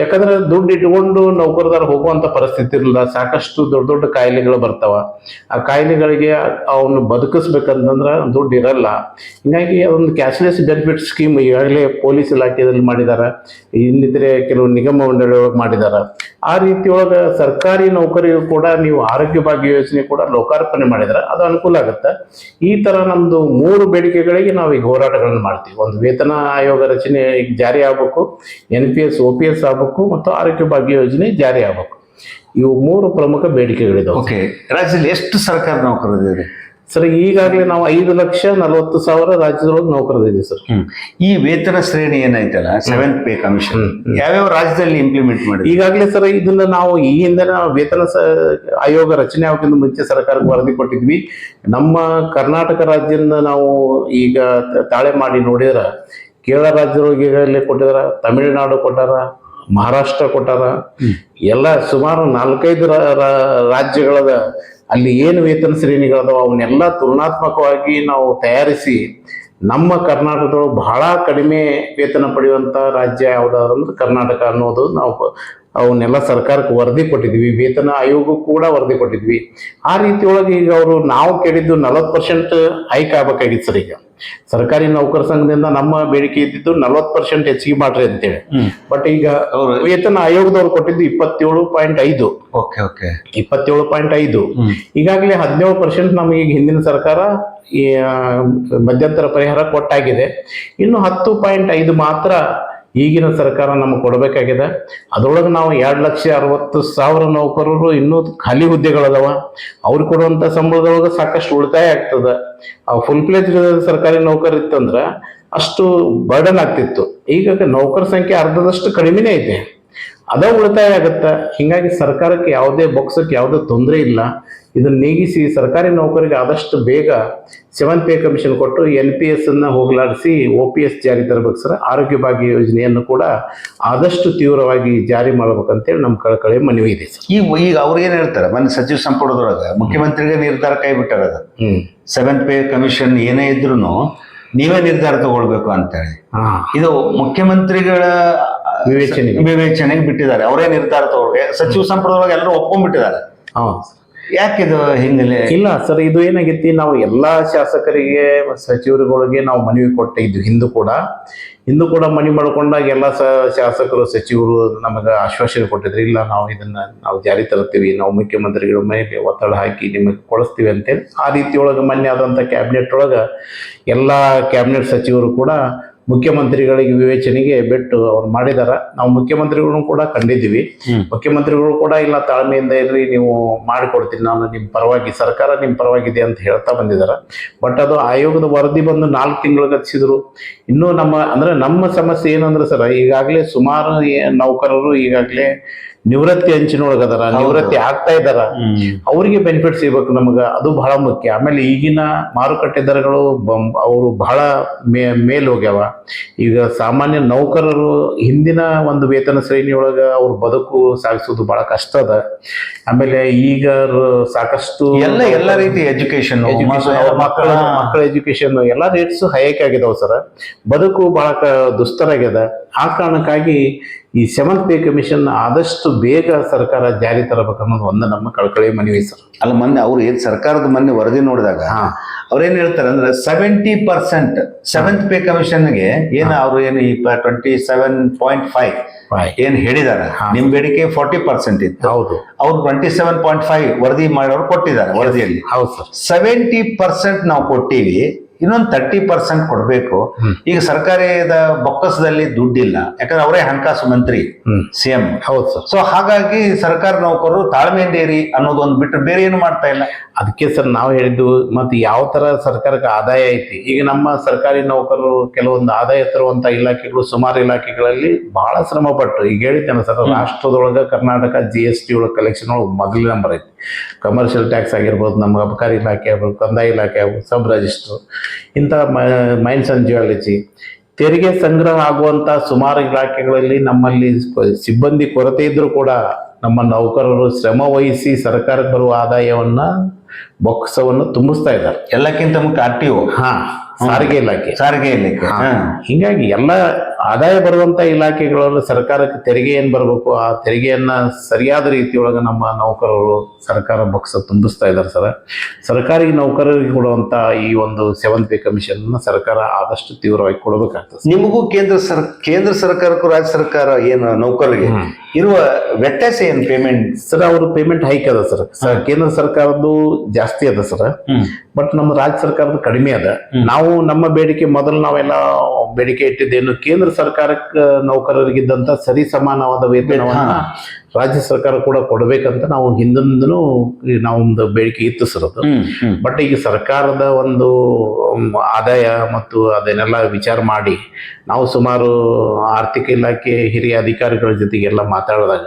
ಯಾಕಂದ್ರೆ ದುಡ್ಡು ಇಟ್ಕೊಂಡು ನೌಕರದಾರ ಹೋಗುವಂತ ಪರಿಸ್ಥಿತಿ ಇರಲಿಲ್ಲ. ಸಾಕಷ್ಟು ದೊಡ್ಡ ದೊಡ್ಡ ಕಾಯಿಲೆಗಳು ಬರ್ತಾವ. ಆ ಕಾಯಿಲೆಗಳಿಗೆ ಅವನು ಬದುಕಿಸ್ಬೇಕಂತಂದ್ರೆ ದುಡ್ಡು ಇರಲ್ಲ. ಹಿಂಗಾಗಿ ಅದೊಂದು ಕ್ಯಾಶ್ಲೆಸ್ ಬೆನಿಫಿಟ್ ಸ್ಕೀಮ್ ಈಗಾಗಲೇ ಪೊಲೀಸ್ ಇಲಾಖೆಯಲ್ಲಿ ಮಾಡಿದ್ದಾರೆ ಇನ್ನಿತರೆ ಕೆಲವು ನಿಗಮ ಮಂಡಳಿ ಒಳಗೆ ಮಾಡಿದ್ದಾರೆ ಆ ರೀತಿ ಒಳಗೆ ಸರ್ಕಾರಿ ನೌಕರಿಗೂ ಕೂಡ ನೀವು ಆರೋಗ್ಯ ಭಾಗ್ಯ ಯೋಜನೆ ಕೂಡ ಲೋಕಾರ್ಪಣೆ ಮಾಡಿದ್ರೆ. ಅದು ಅನುಕೂಲ ಆಗುತ್ತೆ. ಈ ತರ ನಮ್ಮದು ಮೂರು ಬೇಡಿಕೆಗಳಿಗೆ ನಾವು ಈಗ ಹೋರಾಟಗಳನ್ನು ಮಾಡ್ತೀವಿ. ಒಂದು ವೇತನ ಆಯೋಗ ರಚನೆ ಈಗ ಜಾರಿ ಆಗ್ಬೇಕು. N P S O P S ಆಗ್ಬೇಕು ಮತ್ತು ಆರೋಗ್ಯ ಭಾಗ್ಯ ಯೋಜನೆ ಜಾರಿ ಆಗ್ಬೇಕು. ಇವು ಮೂರು ಪ್ರಮುಖ ಬೇಡಿಕೆಗಳಿದಾವೆ. ಓಕೆ ರಾಜ್ಯದಲ್ಲಿ ಎಷ್ಟು ಸರ್ಕಾರ ನೌಕರರಿದ್ದಾರೆ ಸರ್ ಈಗಾಗಲೇ ನಾವು ಐದು ಲಕ್ಷ ನಲವತ್ತು ಸಾವಿರ ರಾಜ್ಯದೊಳಗೆ ನೌಕರದಿದ್ದೀವಿ ಸರ್. ಈ ವೇತನ ಶ್ರೇಣಿ ಏನೈತಲ್ಲ ಸೆವೆಂತ್ ಪೇ ಕಮಿಷನ್ ಯಾವ್ಯಾವ ರಾಜ್ಯದಲ್ಲಿ ಇಂಪ್ಲಿಮೆಂಟ್ ಮಾಡಿ ಈಗಾಗಲೇ ಸರ್ ಇದನ್ನ ನಾವು ಈ ಹಿಂದೆ ನಾವು ವೇತನ ಆಯೋಗ ರಚನೆ ಆಗೋಕ್ಕಿಂತ ಮುಂಚೆ ಸರ್ಕಾರಕ್ಕೆ ವರದಿ ಕೊಟ್ಟಿದ್ವಿ. ನಮ್ಮ ಕರ್ನಾಟಕ ರಾಜ್ಯದಿಂದ ನಾವು ಈಗ ತಾಳೆ ಮಾಡಿ ನೋಡಿದ್ರ ಕೇರಳ ರಾಜ್ಯದೊಳಗೆ ಈಗಾಗಲೇ ಕೊಟ್ಟಿದಾರ ತಮಿಳುನಾಡು ಕೊಟ್ಟಾರ ಮಹಾರಾಷ್ಟ್ರ ಕೊಟ್ಟಾರ. ಎಲ್ಲ ಸುಮಾರು ನಾಲ್ಕೈದು ರಾಜ್ಯಗಳದ ಅಲ್ಲಿ ಏನು ವೇತನ ಶ್ರೇಣಿಗಳದಾವ, ಅವನ್ನೆಲ್ಲ ತುಲನಾತ್ಮಕವಾಗಿ ನಾವು ತಯಾರಿಸಿ ನಮ್ಮ ಕರ್ನಾಟಕದೊಳಗೆ ಬಹಳ ಕಡಿಮೆ ವೇತನ ಪಡೆಯುವಂತ ರಾಜ್ಯ ಯಾವ್ದಾದ್ರು ಕರ್ನಾಟಕ ಅನ್ನೋದು ನಾವು ಅವನ್ನೆಲ್ಲ ಸರ್ಕಾರಕ್ಕೆ ವರದಿ ಕೊಟ್ಟಿದ್ವಿ ವೇತನ ಆಯೋಗಕ್ಕೂ ಕೂಡ ವರದಿ ಕೊಟ್ಟಿದ್ವಿ. ಆ ರೀತಿಯೊಳಗೆ ಈಗ ಅವರು ನಾವು ಕೇಳಿದ್ದು ನಲವತ್ತು ಪರ್ಸೆಂಟ್ ಹೈಕ್ ಆಗ್ಬೇಕಾಗಿತ್ತು ಸರ್ ಈಗ. ಸರ್ಕಾರಿ ನೌಕರ ಸಂಘದಿಂದ ನಮ್ಮ ಬೇಡಿಕೆ ಇದ್ದಿದ್ದು ನಲವತ್ತು ಪರ್ಸೆಂಟ್ ಹೆಚ್ಚಿಗೆ ಮಾಡ್ರಿ ಅಂತೇಳಿ. ಬಟ್ ಈಗ ಅವ್ರು ವೇತನ ಆಯೋಗದವ್ರು ಕೊಟ್ಟಿದ್ದು ಇಪ್ಪತ್ತೇಳು ಪಾಯಿಂಟ್ ಐದು. Okay okay. ಇಪ್ಪತ್ತೇಳು ಪಾಯಿಂಟ್ ಐದು. ಈಗಾಗಲೇ ಹದಿನೇಳು ಪರ್ಸೆಂಟ್ ನಮಗೆ ಈಗ ಹಿಂದಿನ ಸರ್ಕಾರ ಈ ಮಧ್ಯಂತರ ಪರಿಹಾರ ಕೊಟ್ಟಾಗಿದೆ. ಇನ್ನು ಹತ್ತು ಪಾಯಿಂಟ್ ಐದು ಮಾತ್ರ ಈಗಿನ ಸರ್ಕಾರ ನಮಗೆ ಕೊಡಬೇಕಾಗಿದೆ. ಅದರೊಳಗೆ ನಾವು ಎರಡು ಲಕ್ಷ ಅರವತ್ತು ಸಾವಿರ ನೌಕರರು ಇನ್ನೂ ಖಾಲಿ ಹುದ್ದೆಗಳದಾವ. ಅವ್ರು ಕೊಡುವಂಥ ಸಂಬಳದೊಳಗೆ ಸಾಕಷ್ಟು ಉಳಿತಾಯ ಆಗ್ತದೆ. ಆ ಫುಲ್ ಪ್ಲೇಜ್ ಸರ್ಕಾರಿ ನೌಕರ ಇತ್ತಂದ್ರೆ ಅಷ್ಟು ಬರ್ಡನ್ ಆಗ್ತಿತ್ತು. ಈಗ ನೌಕರ ಸಂಖ್ಯೆ ಅರ್ಧದಷ್ಟು ಕಡಿಮೆನೇ ಐತೆ. ಅದ ಉಳಿತಾಯ ಆಗತ್ತ. ಹೀಗಾಗಿ ಸರ್ಕಾರಕ್ಕೆ ಯಾವುದೇ ಬೊಕ್ಸಕ್ಕೆ ಯಾವುದೇ ತೊಂದರೆ ಇಲ್ಲ. ಇದನ್ನು ನೀಗಿಸಿ ಸರ್ಕಾರಿ ನೌಕರಿಗೆ ಆದಷ್ಟು ಬೇಗ ಸೆವೆನ್ ಪೇ ಕಮಿಷನ್ ಕೊಟ್ಟು ಎನ್ ಪಿ ಎಸ್ ಅನ್ನ ಹೋಗಲಾಡಿಸಿ ಒ ಪಿ ಎಸ್ ಜಾರಿ ತರಬೇಕು ಸರ್. ಆರೋಗ್ಯ ಭಾಗ್ಯ ಯೋಜನೆಯನ್ನು ಕೂಡ ಆದಷ್ಟು ತೀವ್ರವಾಗಿ ಜಾರಿ ಮಾಡ್ಬೇಕಂತೇಳಿ ನಮ್ಮ ಕಳಕಳಿ ಮನವಿ ಇದೆ ಸರ್. ಈಗ ಈಗ ಅವ್ರು ಏನ್ ಹೇಳ್ತಾರೆ? ಮನೆ ಸಚಿವ ಸಂಪುಟದೊಳಗೆ ಮುಖ್ಯಮಂತ್ರಿಗೆ ನಿರ್ಧಾರ ಕೈ ಬಿಟ್ಟಾರ ಅದು. ಸೆವೆನ್ ಪೇ ಕಮಿಷನ್ ಏನೇ ಇದ್ರು ನೀವೇ ನಿರ್ಧಾರ ತಗೊಳ್ಬೇಕು ಅಂತೇಳಿ. ಇದು ಮುಖ್ಯಮಂತ್ರಿಗಳ ವಿವೇಚನೆಗೆ. ವಿವೇಚನೆಗೆ ಬಿಟ್ಟಿದ್ದಾರೆ. ಅವರೇ ನಿರ್ಧಾರ ತಗೊಳ್ಳಿ? ಸಚಿವ ಸಂಪುಟದೊಳಗೆ ಎಲ್ಲರೂ ಒಪ್ಕೊಂಡ್ಬಿಟ್ಟಿದ್ದಾರೆ. ಯಾಕಿದು ಹಿಂಗಲೇ ಇಲ್ಲ ಸರ್ ಇದು ಏನಾಗೈತಿ ನಾವು ಎಲ್ಲಾ ಶಾಸಕರಿಗೆ ಸಚಿವರುಗಳಿಗೆ ನಾವು ಮನವಿ ಕೊಟ್ಟಿದ್ವಿ ಹಿಂದೂ ಕೂಡ. ಹಿಂದೂ ಕೂಡ ಮನವಿ ಮಾಡಿಕೊಂಡಾಗ ಎಲ್ಲ ಸ ಶಾಸಕರು ಸಚಿವರು ನಮಗೆ ಆಶ್ವಾಸನೆ ಕೊಟ್ಟಿದ್ರು. ಇಲ್ಲ ನಾವು ಇದನ್ನ ನಾವು ಜಾರಿ ತರ್ತೀವಿ ನಾವು ಮುಖ್ಯಮಂತ್ರಿಗಳ ಮೇಲೆ ಒತ್ತಡ ಹಾಕಿ ನಿಮಗೆ ಕೊಡಿಸ್ತೀವಿ ಅಂತೇಳಿ ಆ ರೀತಿ ಒಳಗೆ ಮೊನ್ನೆ ಆದಂಥ ಕ್ಯಾಬಿನೆಟ್ ಒಳಗೆ ಎಲ್ಲ ಕ್ಯಾಬಿನೆಟ್ ಸಚಿವರು ಕೂಡ ಮುಖ್ಯಮಂತ್ರಿಗಳಿಗೆ ವಿವೇಚನೆಗೆ ಬಿಟ್ಟು ಅವ್ರು ಮಾಡಿದಾರ. ನಾವು ಮುಖ್ಯಮಂತ್ರಿಗಳನ್ನು ಕೂಡ ಕಂಡಿದ್ದೀವಿ. ಮುಖ್ಯಮಂತ್ರಿಗಳು ಕೂಡ ಇಲ್ಲ ತಾಳ್ಮೆಯಿಂದ ಇರ್ರಿ ನೀವು ಮಾಡಿಕೊಡ್ತೀನಿ. ನಾನು ನಿಮ್ಮ ಪರವಾಗಿ ಸರ್ಕಾರ ನಿಮ್ಮ ಪರವಾಗಿದೆ ಅಂತ ಹೇಳ್ತಾ ಬಂದಿದ್ದಾರೆ ಬಟ್ ಅದು ಆಯೋಗದ ವರದಿ ಬಂದು ನಾಲ್ಕು ತಿಂಗಳು ಗತಿಸಿದ್ರು ಇನ್ನೂ ನಮ್ಮ ಅಂದರೆ ನಮ್ಮ ಸಮಸ್ಯೆ ಏನಂದ್ರೆ ಸರ್ ಈಗಾಗಲೇ ಸುಮಾರು ನೌಕರರು ಈಗಾಗಲೇ ನಿವೃತ್ತಿ ಅಂಚಿನೊಳಗದಾರ ನಿವೃತ್ತಿ ಆಗ್ತಾ ಇದಾರ ಅವರಿಗೆ ಬೆನಿಫಿಟ್ ಸಿಗ್ಬೇಕು ನಮಗ ಅದು ಬಹಳ ಮುಖ್ಯ. ಆಮೇಲೆ ಈಗಿನ ಮಾರುಕಟ್ಟೆ ದರಗಳು ಅವರು ಬಹಳ ಮೇ ಮೇಲ್ ಹೋಗ್ಯಾವ. ಈಗ ಸಾಮಾನ್ಯ ನೌಕರರು ಹಿಂದಿನ ಒಂದು ವೇತನ ಶ್ರೇಣಿಯೊಳಗ ಅವ್ರ ಬದುಕು ಸಾಗಿಸೋದು ಬಹಳ ಕಷ್ಟ ಅದ. ಆಮೇಲೆ ಈಗ ಸಾಕಷ್ಟು ಎಲ್ಲ ಎಲ್ಲ ರೀತಿ ಎಜುಕೇಶನ್ ಮಕ್ಕಳ ಮಕ್ಕಳ ಎಜುಕೇಶನ್ ಎಲ್ಲ ರೇಟ್ಸ್ ಹೈಕ್ ಆಗಿದಾವ ಸರ್. ಬದುಕು ಬಹಳ ಕ ದುಸ್ತರ ಆಗ್ಯದ ಆ ಕಾರಣಕ್ಕಾಗಿ ಈ ಸೆವೆಂತ್ ಪೇ ಕಮಿಷನ್ ಆದಷ್ಟು ಬೇಗ ಸರ್ಕಾರ ಜಾರಿ ತರಬೇಕು ಅನ್ನೋದು ಒಂದು ನಮ್ಮ ಕಳ್ಕಳಿ ಮನವಿ ಸರ್. ಅಲ್ಲ ಮೊನ್ನೆ ಅವ್ರು ಏನು ಸರ್ಕಾರದ ಮೊನ್ನೆ ವರದಿ ನೋಡಿದಾಗ ಅವ್ರೇನ್ ಹೇಳ್ತಾರೆ ಅಂದ್ರೆ ಸೆವೆಂಟಿ ಪರ್ಸೆಂಟ್ ಸೆವೆಂತ್ ಪೇ ಕಮಿಷನ್ಗೆ ಏನು ಅವರು ಏನು ಈ ಟ್ವೆಂಟಿ ಸೆವೆನ್ ಪಾಯಿಂಟ್ ಫೈವ್ ಏನು ಹೇಳಿದ್ದಾರೆ ಹೇಳಿದಾರೆ? ಹಾ. ನಿಮ್ ಬೇಡಿಕೆ ಫಾರ್ಟಿ ಪರ್ಸೆಂಟ್ ಇತ್ತು. ಹೌದು. ಅವ್ರು ಟ್ವೆಂಟಿ ಸೆವೆನ್ ಪಾಯಿಂಟ್ ಫೈವ್ ವರದಿ ಮಾಡೋರು ಕೊಟ್ಟಿದ್ದಾರೆ ವರದಿಯಲ್ಲಿ. ಹೌದು ಸರ್. ಸೆವೆಂಟಿ ಪರ್ಸೆಂಟ್ ನಾವು ಕೊಟ್ಟಿವಿ. ಇನ್ನೊಂದು ತರ್ಟಿ ಪರ್ಸೆಂಟ್ ಕೊಡಬೇಕು. ಈಗ ಸರ್ಕಾರದ ಬೊಕ್ಕಸದಲ್ಲಿ ದುಡ್ಡಿಲ್ಲ. ಯಾಕಂದ್ರೆ ಅವರೇ ಹಣಕಾಸು ಮಂತ್ರಿ ಸಿ ಸಿಎಂ ಹೌದು ಸರ್. ಸೊ ಹಾಗಾಗಿ ಸರ್ಕಾರ ನೌಕರರು ತಾಳ್ಮೆಯಿಂದೇರಿ ಅನ್ನೋದೊಂದು ಬಿಟ್ಟು ಬೇರೆ ಏನು ಮಾಡ್ತಾ ಇಲ್ಲ. ಅದಕ್ಕೆ ಸರ್ ನಾವು ಹೇಳಿದ್ದು ಮತ್ತೆ ಯಾವ ತರ ಸರ್ಕಾರಕ್ಕೆ ಆದಾಯ ಐತಿ. ಈಗ ನಮ್ಮ ಸರ್ಕಾರಿ ನೌಕರರು ಕೆಲವೊಂದು ಆದಾಯ ತರುವಂತ ಇಲಾಖೆಗಳು ಸುಮಾರು ಇಲಾಖೆಗಳಲ್ಲಿ ಬಹಳ ಶ್ರಮ ಪಟ್ಟು ಈಗ ಹೇಳಿದ್ದೇನೆ ಸರ್ ರಾಷ್ಟ್ರದೊಳಗ ಕರ್ನಾಟಕ ಜಿ ಎಸ್ ಟಿ ಒಳಗೆ ಕಲೆಕ್ಷನ್ ಒಳಗೆ ಮೊದಲ ನಂಬರ್ ಐತಿ. ಕಮರ್ಷಿಯಲ್ ಟ್ಯಾಕ್ಸ್ ಆಗಿರ್ಬೋದು, ನಮ್ಮ ಅಬಕಾರಿ ಇಲಾಖೆ ಆಗ್ಬೋದು, ಕಂದಾಯ ಇಲಾಖೆ ಆಗ್ಬೋದು ಸಬ್ ರಿಜಿಸ್ಟ್ರು ಇಂಥ ಮೈನ್ಸ್ ಅಂಡ್ ಜಿಯಾಲಜಿ ತೆರಿಗೆ ಸಂಗ್ರಹ ಆಗುವಂಥ ಸುಮಾರು ಇಲಾಖೆಗಳಲ್ಲಿ ನಮ್ಮಲ್ಲಿ ಸಿಬ್ಬಂದಿ ಕೊರತೆ ಇದ್ದರೂ ಕೂಡ ನಮ್ಮ ನೌಕರರು ಶ್ರಮ ವಹಿಸಿ ಸರ್ಕಾರಕ್ಕೆ ಬರುವ ಆದಾಯವನ್ನ ಬೊಕ್ಕಸವನ್ನು ತುಂಬಿಸ್ತಾ ಇದ್ದಾರೆ. ಎಲ್ಲಕ್ಕಿಂತ ಮುಖ್ಯ ಆರ್ ಟಿ ಒ ಹಾ ಸಾರಿಗೆ ಇಲಾಖೆ. ಸಾರಿಗೆ ಇಲಾಖೆ. ಹಿಂಗಾಗಿ ಎಲ್ಲ ಆದಾಯ ಬರುವಂತ ಇಲಾಖೆಗಳಲ್ಲಿ ಸರ್ಕಾರಕ್ಕೆ ತೆರಿಗೆ ಏನ್ ಬರಬೇಕು? ಆ ತೆರಿಗೆಯನ್ನ ಸರಿಯಾದ ರೀತಿಯೊಳಗೆ ನಮ್ಮ ನೌಕರರು ಸರ್ಕಾರ ಬೊಕ್ಸ ತುಂಬಿಸ್ತಾ ಇದ್ದಾರೆ ಸರ್. ಸರ್ಕಾರಿ ನೌಕರರಿಗೆ ಕೊಡುವಂತ ಈ ಒಂದು ಸೆವೆಂತ್ ಪೇ ಕಮಿಷನ್ ಸರ್ಕಾರ ಆದಷ್ಟು ತೀವ್ರವಾಗಿ ಕೊಡಬೇಕಾಗ್ತದೆ. ನಿಮಗೂ ಕೇಂದ್ರ ಸರ್ ಕೇಂದ್ರ ಸರ್ಕಾರಕ್ಕೂ ರಾಜ್ಯ ಸರ್ಕಾರ ಏನು ನೌಕರರಿಗೆ ಇರುವ ವ್ಯತ್ಯಾಸ ಏನು ಪೇಮೆಂಟ್ ಸರ್ ಅವರು ಪೇಮೆಂಟ್ ಹೈಕ್ ಅದ ಸರ್. ಕೇಂದ್ರ ಸರ್ಕಾರದ್ದು ಜಾಸ್ತಿ ಅದ ಸರ್. ಬಟ್ ನಮ್ಮ ರಾಜ್ಯ ಸರ್ಕಾರದ ಕಡಿಮೆ ಅದ. ನಾವು ನಮ್ಮ ಬೇಡಿಕೆ ಮೊದಲು ನಾವೆಲ್ಲ ಬೇಡಿಕೆ ಇಟ್ಟಿದ್ದೇನು ಕೇಂದ್ರ ಸರ್ಕಾರಕ್ಕೆ ನೌಕರರಿಗಿದ್ದಂತ ಸರಿ ಸಮಾನವಾದ ವೇತನವನ್ನ ರಾಜ್ಯ ಸರ್ಕಾರ ಕೂಡ ಕೊಡಬೇಕಂತ ನಾವು ಹಿಂದಿಂದನೂ ನಾವು ಒಂದು ಬೇಡಿಕೆ ಇತ್ತು ಸರ್ ಅದು. ಬಟ್ ಈಗ ಸರ್ಕಾರದ ಒಂದು ಆದಾಯ ಮತ್ತು ಅದನ್ನೆಲ್ಲ ವಿಚಾರ ಮಾಡಿ ನಾವು ಸುಮಾರು ಆರ್ಥಿಕ ಇಲಾಖೆ ಹಿರಿಯ ಅಧಿಕಾರಿಗಳ ಜೊತೆಗೆಲ್ಲ ಮಾತಾಡಿದಾಗ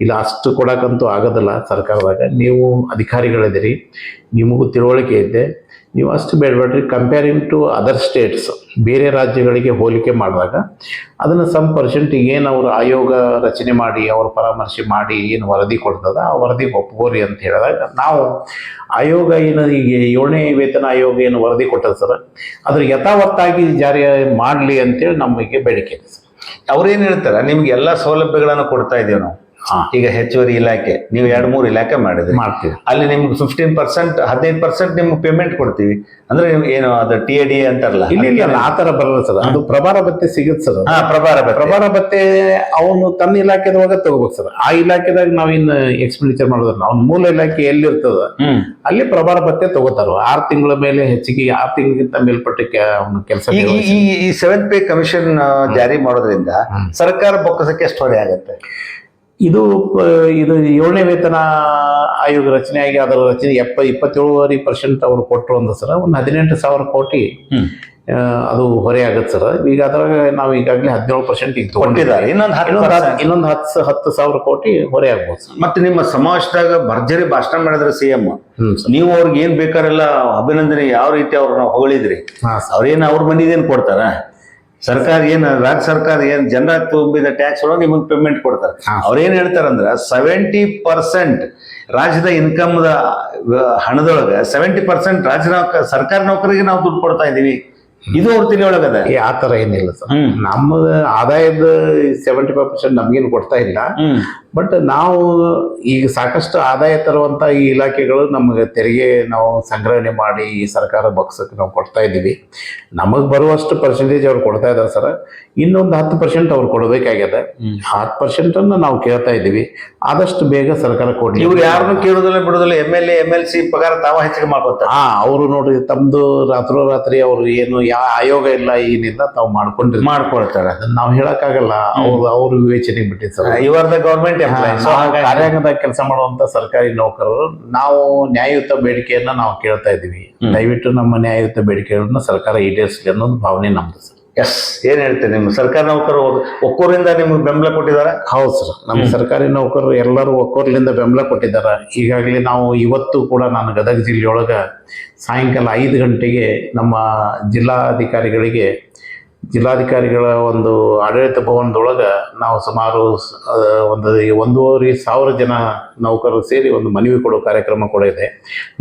ಇಲ್ಲ ಅಷ್ಟು ಕೊಡಕ್ಕಂತೂ ಆಗೋದಿಲ್ಲ ಸರ್ಕಾರದಾಗ ನೀವು ಅಧಿಕಾರಿಗಳಿದ್ದೀರಿ ನಿಮಗೂ ತಿಳುವಳಿಕೆ ಇದೆ ನೀವು ಅಷ್ಟು ಬೇಡಬೇಡ್ರಿ ಕಂಪೇರಿಂಗ್ ಟು ಅದರ್ ಸ್ಟೇಟ್ಸ್ ಬೇರೆ ರಾಜ್ಯಗಳಿಗೆ ಹೋಲಿಕೆ ಮಾಡಿದಾಗ ಅದನ್ನು ಸಮ್ ಪರ್ಸೆಂಟಿಗೆ ಏನು ಅವರು ಆಯೋಗ ರಚನೆ ಮಾಡಿ, ಅವ್ರ ಪರಾಮರ್ಶೆ ಮಾಡಿ ಏನು ವರದಿ ಕೊಡ್ತದ ಆ ವರದಿ ಒಪ್ಕೋರಿ ಅಂತ ಹೇಳಿದಾಗ ನಾವು ಆಯೋಗ ಏನು ಈಗ ಏಳನೇ ವೇತನ ಆಯೋಗ ಏನು ವರದಿ ಕೊಟ್ಟದ ಸರ್? ಅದ್ರ ಯಥಾವತ್ತಾಗಿ ಜಾರಿ ಮಾಡಲಿ ಅಂತೇಳಿ ನಮಗೆ ಬೇಡಿಕೆ ಇದೆ ಸರ್. ಅವ್ರೇನು ಹೇಳ್ತಾರೆ? ನಿಮ್ಗೆ ಎಲ್ಲ ಸೌಲಭ್ಯಗಳನ್ನು ಕೊಡ್ತಾ ಇದ್ದೀವಿ ನಾವು. ಈಗ ಹೆಚ್ಚುವರಿ ಇಲಾಖೆ ನೀವು ಎರಡ್ ಮೂರು ಇಲಾಖೆ ಮಾಡಿದ್ರಿ. ಮಾಡ್ತೀವಿ. ಅಲ್ಲಿ ನಿಮ್ಗೆ ಫಿಫ್ಟೀನ್ ಪರ್ಸೆಂಟ್ ಹದಿನೈದು ಪರ್ಸೆಂಟ್ ನಿಮ್ಗೆ ಪೇಮೆಂಟ್ ಕೊಡ್ತೀವಿ. ಅಂದ್ರೆ ಏನು ಅದು ಟಿ ಎ ಡಿ ಅಂತಾರಲ್ಲ? ಇಲ್ಲ ಇಲ್ಲ ಆ ತರ ಬರಲ್ಲ ಸರ್. ಅದು ಪ್ರಭಾರ ಭತ್ತೆ ಸಿಗುತ್ತೆ ಸರ್ ಹಾ ಪ್ರಭಾರ. ಪ್ರಭಾರ ಭತ್ತೆ ಅವನು ತನ್ನ ಇಲಾಖೆದೊಳಗೆ ತಗೋಬೇಕು ಸರ್. ಆ ಇಲಾಖೆದಾಗ ನಾವಿನ್ನು ಎಕ್ಸ್ಪೆಂಡಿಚರ್ ಮಾಡೋದ್ರ ಅವ್ನ ಮೂಲ ಇಲಾಖೆ ಎಲ್ಲಿ ಇರ್ತದ ಅಲ್ಲಿ ಪ್ರಭಾರ ಭತ್ತೆ ತಗೋತಾರ. ಆರು ತಿಂಗಳ ಮೇಲೆ ಹೆಚ್ಚಿಗೆ ಆರು ತಿಂಗಳಿಗಿಂತ ಮೇಲ್ಪಟ್ಟ ಅವನ ಕೆಲಸ ಈ ಸೆವೆಂತ್ ಪೇ ಕಮಿಷನ್ ಜಾರಿ ಮಾಡೋದ್ರಿಂದ ಸರ್ಕಾರ ಬೊಕ್ಕಸಕ್ಕೆ ಎಷ್ಟು ಹೊರೆ ಆಗುತ್ತೆ. ಇದು ಇದು ಏಳನೇ ವೇತನ ಆಯೋಗ ರಚನೆಯಾಗಿ ಅದರ ರಚನೆ ಎಪ್ಪ ಇಪ್ಪತ್ತೇಳುವರೆ ಪರ್ಸೆಂಟ್ ಅವರು ಕೊಟ್ಟರು ಅಂದ್ರೆ ಸರ್. ಒಂದು ಹದಿನೆಂಟು ಸಾವಿರ ಕೋಟಿ ಅದು ಹೊರೆ ಆಗತ್ತೆ ಸರ್. ಈಗ ಅದ್ರಾಗ ನಾವು ಈಗಾಗಲೇ ಹದಿನೇಳು ಪರ್ಸೆಂಟ್ ಈಗ ಕೊಟ್ಟಿದ್ದಾರೆ. ಇನ್ನೊಂದು ಹತ್ತು ಇನ್ನೊಂದು ಹತ್ತು- ಹತ್ತು ಸಾವಿರ ಕೋಟಿ ಹೊರೆ ಆಗ್ಬೋದು ಸರ್. ಮತ್ತೆ ನಿಮ್ಮ ಸಮಾಜದಾಗ ಭರ್ಜರಿ ಭಾಷಣ ಮಾಡಿದ್ರೆ ಸಿ ಎಂ ನೀವು ಅವ್ರಿಗೆ ಏನ್ ಬೇಕಾರೆಲ್ಲ ಅಭಿನಂದನೆ ಯಾವ ರೀತಿ ಅವ್ರನ್ನ ಹೊಗಳಿದ್ರಿ? ಅವ್ರೇನ್ ಅವ್ರ ಮನೆಗೇನು ಕೊಡ್ತಾರ? ಸರ್ಕಾರ ಏನು ರಾಜ್ಯ ಸರ್ಕಾರ ಏನು ಜನರ ತುಂಬಿದ ಟ್ಯಾಕ್ಸ್ ಒಳಗೆ ನಿಮಗೆ ಪೇಮೆಂಟ್ ಕೊಡ್ತಾರೆ. ಏನು ಹೇಳ್ತಾರೆ ಅಂದ್ರೆ ಸೆವೆಂಟಿ ಪರ್ಸೆಂಟ್ ರಾಜ್ಯದ ಇನ್ಕಮ್ ಹಣದೊಳಗೆ ಸೆವೆಂಟಿ ಪರ್ಸೆಂಟ್ ರಾಜ್ಯ ಸರ್ಕಾರಿ ನೌಕರಿಗೆ ನಾವು ದುಡ್ಡು ಕೊಡ್ತಾ ಇದೀವಿ. ಇದು ಅವ್ರ ತಿಳಿಯೊಳಗದ ಆ ತರ ಏನಿಲ್ಲ ಸರ್. ನಮ್ಮ ಆದಾಯದ ಸೆವೆಂಟಿ ಫೈವ್ ಪರ್ಸೆಂಟ್ ನಮ್ಗೇನು ಕೊಡ್ತಾ ಇಲ್ಲ. ಬಟ್ ನಾವು ಈಗ ಸಾಕಷ್ಟು ಆದಾಯ ತರುವಂತ ಈ ಇಲಾಖೆಗಳು ನಮಗೆ ತೆರಿಗೆ ನಾವು ಸಂಗ್ರಹಣೆ ಮಾಡಿ ಈ ಸರ್ಕಾರ ಬಕ್ಸಕ್ಕೆ ನಾವು ಕೊಡ್ತಾ ಇದ್ದೀವಿ. ನಮಗೆ ಬರುವಷ್ಟು ಪರ್ಸೆಂಟೇಜ್ ಅವ್ರು ಕೊಡ್ತಾ ಇದ್ದಾರೆ ಸರ್. ಇನ್ನೊಂದು ಹತ್ತು ಪರ್ಸೆಂಟ್ ಅವ್ರು ಕೊಡಬೇಕಾಗ್ಯದ ಹತ್ತು ಪರ್ಸೆಂಟ್ ಅನ್ನ ನಾವು ಕೇಳ್ತಾ ಇದ್ದೀವಿ. ಆದಷ್ಟು ಬೇಗ ಸರ್ಕಾರ ಕೊಡ್ಲಿ ಇವ್ರು ಯಾರನ್ನು ಕೇಳುದಿಲ್ಲ ಬಿಡುದಿಲ್ಲ M L A M L C ಪಗಾರ ತಾವ ಹೆಚ್ಚಿಗೆ ಮಾಡ್ಕೊತಾರೆ. ಹಾ ಅವರು ನೋಡ್ರಿ ತಮ್ದು ರಾತ್ರೋರಾತ್ರಿ ಅವ್ರು ಏನು ಯಾವ ಆಯೋಗ ಇಲ್ಲ ಏನಿಲ್ಲ ತಾವು ಮಾಡ್ಕೊಂಡ್ರಿ ಮಾಡ್ಕೊಳ್ತಾರೆ. ಅದನ್ನ ನಾವು ಹೇಳಕ್ಕಾಗಲ್ಲ. ಅವ್ರು ಅವ್ರ ವಿವೇಚನೆಗೆ ಬಿಟ್ಟಿರ್ತಾರೆ. ಇವರ್ದ ಇವರ್ ದ ಗೌರ್ಮೆಂಟ್ ಕಾರ್ಯಾಂಗದ ಕಾರ್ಯಾಂಗದಾಗ ಕೆಲಸ ಮಾಡುವಂತ ಸರ್ಕಾರಿ ನೌಕರರು ನಾವು ನ್ಯಾಯಯುತ ಬೇಡಿಕೆಯನ್ನ ನಾವು ಕೇಳ್ತಾ ಇದೀವಿ ದಯವಿಟ್ಟು ನಮ್ಮ ನ್ಯಾಯಯುತ ಬೇಡಿಕೆಗಳನ್ನ ಸರ್ಕಾರ ಈಡೇರಿಸಲಿ ಅನ್ನೋದು ಭಾವನೆ ನಮ್ದು ಸರ್. ಎಸ್ ಏನ್ ಹೇಳ್ತೀರಿ ನಿಮ್ಮ ಸರ್ಕಾರಿ ನೌಕರು ಒಕ್ಕೂರಿಂದ ನಿಮ್ಗೆ ಬೆಂಬಲ ಕೊಟ್ಟಿದ್ದಾರೆ ಹೌದು ಸರ್. ನಮ್ಮ ಸರ್ಕಾರಿ ನೌಕರರು ಎಲ್ಲರೂ ಒಕ್ಕೂರ್ಲಿಂದ ಬೆಂಬಲ ಕೊಟ್ಟಿದ್ದಾರೆ ಈಗಾಗಲೇ ನಾವು ಇವತ್ತು ಕೂಡ ನಾನು ಗದಗ ಜಿಲ್ಲೆಯೊಳಗ ಸಾಯಂಕಾಲ ಐದು ಗಂಟೆಗೆ ನಮ್ಮ ಜಿಲ್ಲಾಧಿಕಾರಿಗಳಿಗೆ ಜಿಲ್ಲಾಧಿಕಾರಿಗಳ ಒಂದು ಆಡಳಿತ ಭವನದೊಳಗೆ ನಾವು ಸುಮಾರು ಒಂದು ಒಂದೂವರೆ ಸಾವಿರ ಜನ ನೌಕರರು ಸೇರಿ ಒಂದು ಮನವಿ ಕೊಡೋ ಕಾರ್ಯಕ್ರಮ ಕೂಡ ಇದೆ.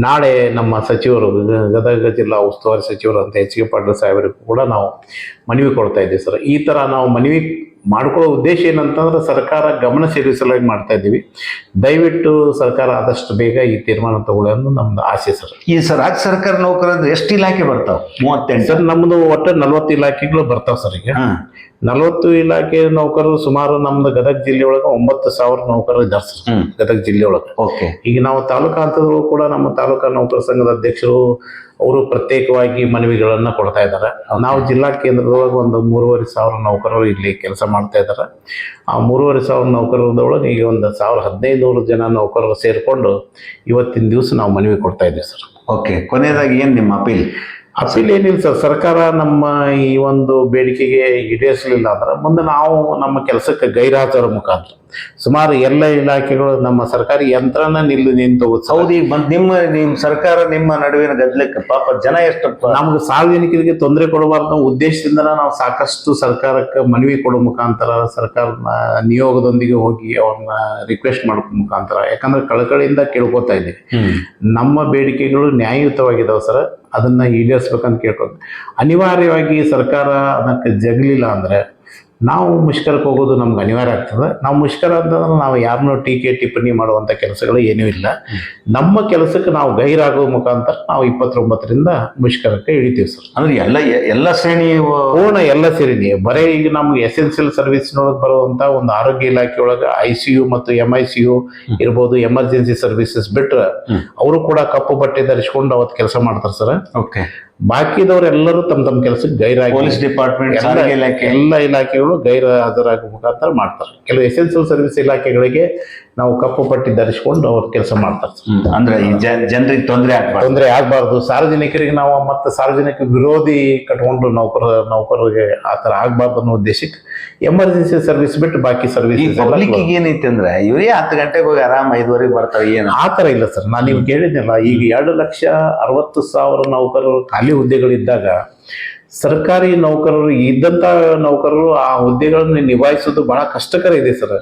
ನಾಳೆ ನಮ್ಮ ಸಚಿವರು ಗದಗ ಜಿಲ್ಲಾ ಉಸ್ತುವಾರಿ ಸಚಿವರು ಅಂತ ಎಚ್ ಕೆ ಪಾಟೀಲ್ ಸಾಹೇಬರಿಗೂ ಕೂಡ ನಾವು ಮನವಿ ಕೊಡ್ತಾ ಇದ್ದೀವಿ ಸರ್. ಈ ಥರ ನಾವು ಮನವಿ ಮಾಡ್ಕೊಳ್ಳೋ ಉದ್ದೇಶ ಏನಂತಂದ್ರೆ ಸರ್ಕಾರ ಗಮನ ಸೆಳೆಸಲಾಗಿ ಮಾಡ್ತಾ ಇದ್ದೀವಿ. ದಯವಿಟ್ಟು ಸರ್ಕಾರ ಆದಷ್ಟು ಬೇಗ ಈ ತೀರ್ಮಾನ ತಗೊಳ್ಳಿ ಅನ್ನೋದು ನಮ್ದು ಆಸೆ ಸರ್. ಈ ಸರ್ ರಾಜ್ಯ ಸರ್ಕಾರ ನೌಕರರು ಎಷ್ಟು ಇಲಾಖೆ ಬರ್ತಾವೆ? ಮೂವತ್ತೆಂಟು. ಸರ್ ನಮ್ದು ಒಟ್ಟು ನಲ್ವತ್ತು ಇಲಾಖೆಗಳು ಬರ್ತಾವೆ ಸರ್ ಈಗ. ನಲವತ್ತು ಇಲಾಖೆ ನೌಕರರು ಸುಮಾರು ನಮ್ದು ಗದಗ ಜಿಲ್ಲೆಯೊಳಗೆ ಒಂಬತ್ತು ಸಾವಿರ ನೌಕರರು ಇದ್ದಾರೆ ಸರ್. ಗದಗ ಗದಗ ಜಿಲ್ಲೆಯೊಳಗೆ. ಓಕೆ. ಈಗ ನಾವು ತಾಲೂಕಾ ಹಂತದಲ್ಲೂ ಕೂಡ ನಮ್ಮ ತಾಲೂಕಾ ನೌಕರ ಸಂಘದ ಅಧ್ಯಕ್ಷರು ಅವರು ಪ್ರತ್ಯೇಕವಾಗಿ ಮನವಿಗಳನ್ನು ಕೊಡ್ತಾ ಇದ್ದಾರೆ. ನಾವು ಜಿಲ್ಲಾ ಕೇಂದ್ರದೊಳಗೆ ಒಂದು ಮೂರುವರೆ ಸಾವಿರ ನೌಕರರು ಇಲ್ಲಿ ಕೆಲಸ ಮಾಡ್ತಾ ಇದ್ದಾರೆ. ಆ ಮೂರುವರೆ ಸಾವಿರ ನೌಕರರದೊಳಗೆ ಈಗ ಒಂದು ಸಾವಿರ ಹದಿನೈದು ನೂರು ಜನ ನೌಕರರು ಸೇರಿಕೊಂಡು ಇವತ್ತಿನ ದಿವಸ ನಾವು ಮನವಿ ಕೊಡ್ತಾ ಇದ್ದೀವಿ ಸರ್. ಓಕೆ ಕೊನೆಯದಾಗಿ ಏನು ನಿಮ್ಮ ಅಪೀಲ್? ಅಪೀಲ್ ಏನಿಲ್ಲ ಸರ್. ಸರ್ಕಾರ ನಮ್ಮ ಈ ಒಂದು ಬೇಡಿಕೆಗೆ ಈಡೇರಿಸಲಿಲ್ಲ ಅಂದ್ರೆ ಮುಂದೆ ನಾವು ನಮ್ಮ ಕೆಲಸಕ್ಕೆ ಗೈರಾತರ ಮುಖಾಂತರ ಸುಮಾರು ಎಲ್ಲ ಇಲಾಖೆಗಳು ನಮ್ಮ ಸರ್ಕಾರಿ ಯಂತ್ರನ ನಿಲ್ಲು ನಿಂತು ಸೌದಿ ನಿಮ್ಮ ನಿಮ್ಮ ಸರ್ಕಾರ ನಿಮ್ಮ ನಡುವಿನ ಗದ್ಲಕ್ಕೆ ಪಾಪ ಜನ ಎಷ್ಟು ನಮ್ಗೆ ಸಾರ್ವಜನಿಕರಿಗೆ ತೊಂದರೆ ಕೊಡಬಾರ್ದು ಉದ್ದೇಶದಿಂದ ನಾವು ಸಾಕಷ್ಟು ಸರ್ಕಾರಕ್ಕೆ ಮನವಿ ಕೊಡೋ ಮುಖಾಂತರ ಸರ್ಕಾರ ನಿಯೋಗದೊಂದಿಗೆ ಹೋಗಿ ಅವ್ರನ್ನ ರಿಕ್ವೆಸ್ಟ್ ಮಾಡೋ ಮುಖಾಂತರ ಯಾಕಂದ್ರೆ ಕಳಕಳಿಯಿಂದ ಕೇಳ್ಕೊತಾ ಇದ್ದೀವಿ. ನಮ್ಮ ಬೇಡಿಕೆಗಳು ನ್ಯಾಯಯುತವಾಗಿದ್ದಾವೆ ಸರ್. ಅದನ್ನ ಈಡೇರಿಸ್ಬೇಕಂತ ಕೇಳ್ಕೊಂಡು ಅನಿವಾರ್ಯವಾಗಿ ಸರ್ಕಾರ ಅದಕ್ಕೆ ಜಗಲಿಲ್ಲ ಅಂದ್ರೆ ನಾವು ಮುಷ್ಕರಕ್ಕೆ ಹೋಗೋದು ನಮ್ಗೆ ಅನಿವಾರ್ಯ ಆಗ್ತದೆ. ನಾವು ಮುಷ್ಕರ ಅಂತಂದ್ರೆ ನಾವು ಯಾರನ್ನೂ ಟೀಕೆ ಟಿಪ್ಪಣಿ ಮಾಡುವಂಥ ಕೆಲಸಗಳು ಏನೂ ಇಲ್ಲ. ನಮ್ಮ ಕೆಲಸಕ್ಕೆ ನಾವು ಗೈರಾಗೋ ಮುಖಾಂತರ ನಾವು ಇಪ್ಪತ್ತೊಂಬತ್ತರಿಂದ ಮುಷ್ಕರಕ್ಕೆ ಇಳಿತೀವಿ ಸರ್. ಅಂದ್ರೆ ಎಲ್ಲ ಎಲ್ಲ ಶ್ರೇಣಿ ಪೂರ್ಣ ಎಲ್ಲ ಶ್ರೇಣಿ. ಬರೀ ಈಗ ನಮ್ಗೆ ಎಸೆನ್ಷಿಯಲ್ ಸರ್ವಿಸ್ನೊಳಗೆ ಬರುವಂಥ ಒಂದು ಆರೋಗ್ಯ ಇಲಾಖೆಯೊಳಗೆ ಒಳಗೆ ಐ ಸಿ ಯು ಮತ್ತು ಎಂ ಐ ಸಿ ಯು ಇರ್ಬೋದು ಎಮರ್ಜೆನ್ಸಿ ಸರ್ವಿಸಸ್ ಬಿಟ್ರೆ ಅವರು ಕೂಡ ಕಪ್ಪು ಬಟ್ಟೆ ಧರಿಸ್ಕೊಂಡು ಅವತ್ತು ಕೆಲಸ ಮಾಡ್ತಾರೆ ಸರ್. ಓಕೆ ಬಾಕಿದವರೆಲ್ಲರೂ ತಮ್ಮ ತಮ್ಮ ಕೆಲಸಕ್ಕೆ ಗೈರಾಗಿ ಪೊಲೀಸ್ ಡಿಪಾರ್ಟ್ಮೆಂಟ್ ಸಾರಿಗೆ ಇಲಾಖೆ. ಎಲ್ಲ ಇಲಾಖೆಗಳು ಗೈರ ಹಾಜರಾಗುವ ಮುಖಾಂತರ ಮಾಡ್ತಾರೆ. ಕೆಲವು ಎಸೆನ್ಷಿಯಲ್ ಸರ್ವಿಸ್ ಇಲಾಖೆಗಳಿಗೆ ನಾವು ಕಪ್ಪು ಪಟ್ಟಿ ಧರಿಸಿಕೊಂಡು ಅವ್ರು ಕೆಲಸ ಮಾಡ್ತಾರೆ. ಅಂದ್ರೆ ಈ ಜನರಿಗೆ ತೊಂದರೆ ಆಗ್ಬಾರ್ದು. ತೊಂದರೆ ಆಗಬಾರ್ದು. ಸಾರ್ವಜನಿಕರಿಗೆ ನಾವು ಮತ್ತೆ ಸಾರ್ವಜನಿಕ ವಿರೋಧಿ ಕಟ್ಕೊಂಡು ನೌಕರ ನೌಕರರಿಗೆ ಆ ತರ ಆಗಬಾರ್ದು ಅನ್ನೋ ಉದ್ದೇಶಕ್ಕೆ ಎಮರ್ಜೆನ್ಸಿ ಸರ್ವಿಸ್ ಬಿಟ್ಟು ಬಾಕಿ ಸರ್ವಿಸ್ ಏನೈತಿ ಅಂದ್ರೆ ಇವರೇ ಹತ್ತು ಗಂಟೆಗೆ ಹೋಗಿ ಆರಾಮ್ ಐದುವರೆಗೆ ಬರ್ತಾರೆ ಏನು. ಆ ಥರ ಇಲ್ಲ ಸರ್. ನಾನು ನೀವು ಕೇಳಿದ್ನಲ್ಲ ಈಗ ಎರಡು ಲಕ್ಷ ಅರವತ್ತು ಸಾವಿರ ನೌಕರರು ಖಾಲಿ ಹುದ್ದೆಗಳಿದ್ದಾಗ ಸರ್ಕಾರಿ ನೌಕರರು ಇದ್ದಂತ ನೌಕರರು ಆ ಹುದ್ದೆಗಳನ್ನು ನಿಭಾಯಿಸೋದು ಬಹಳ ಕಷ್ಟಕರ ಇದೆ ಸರ್.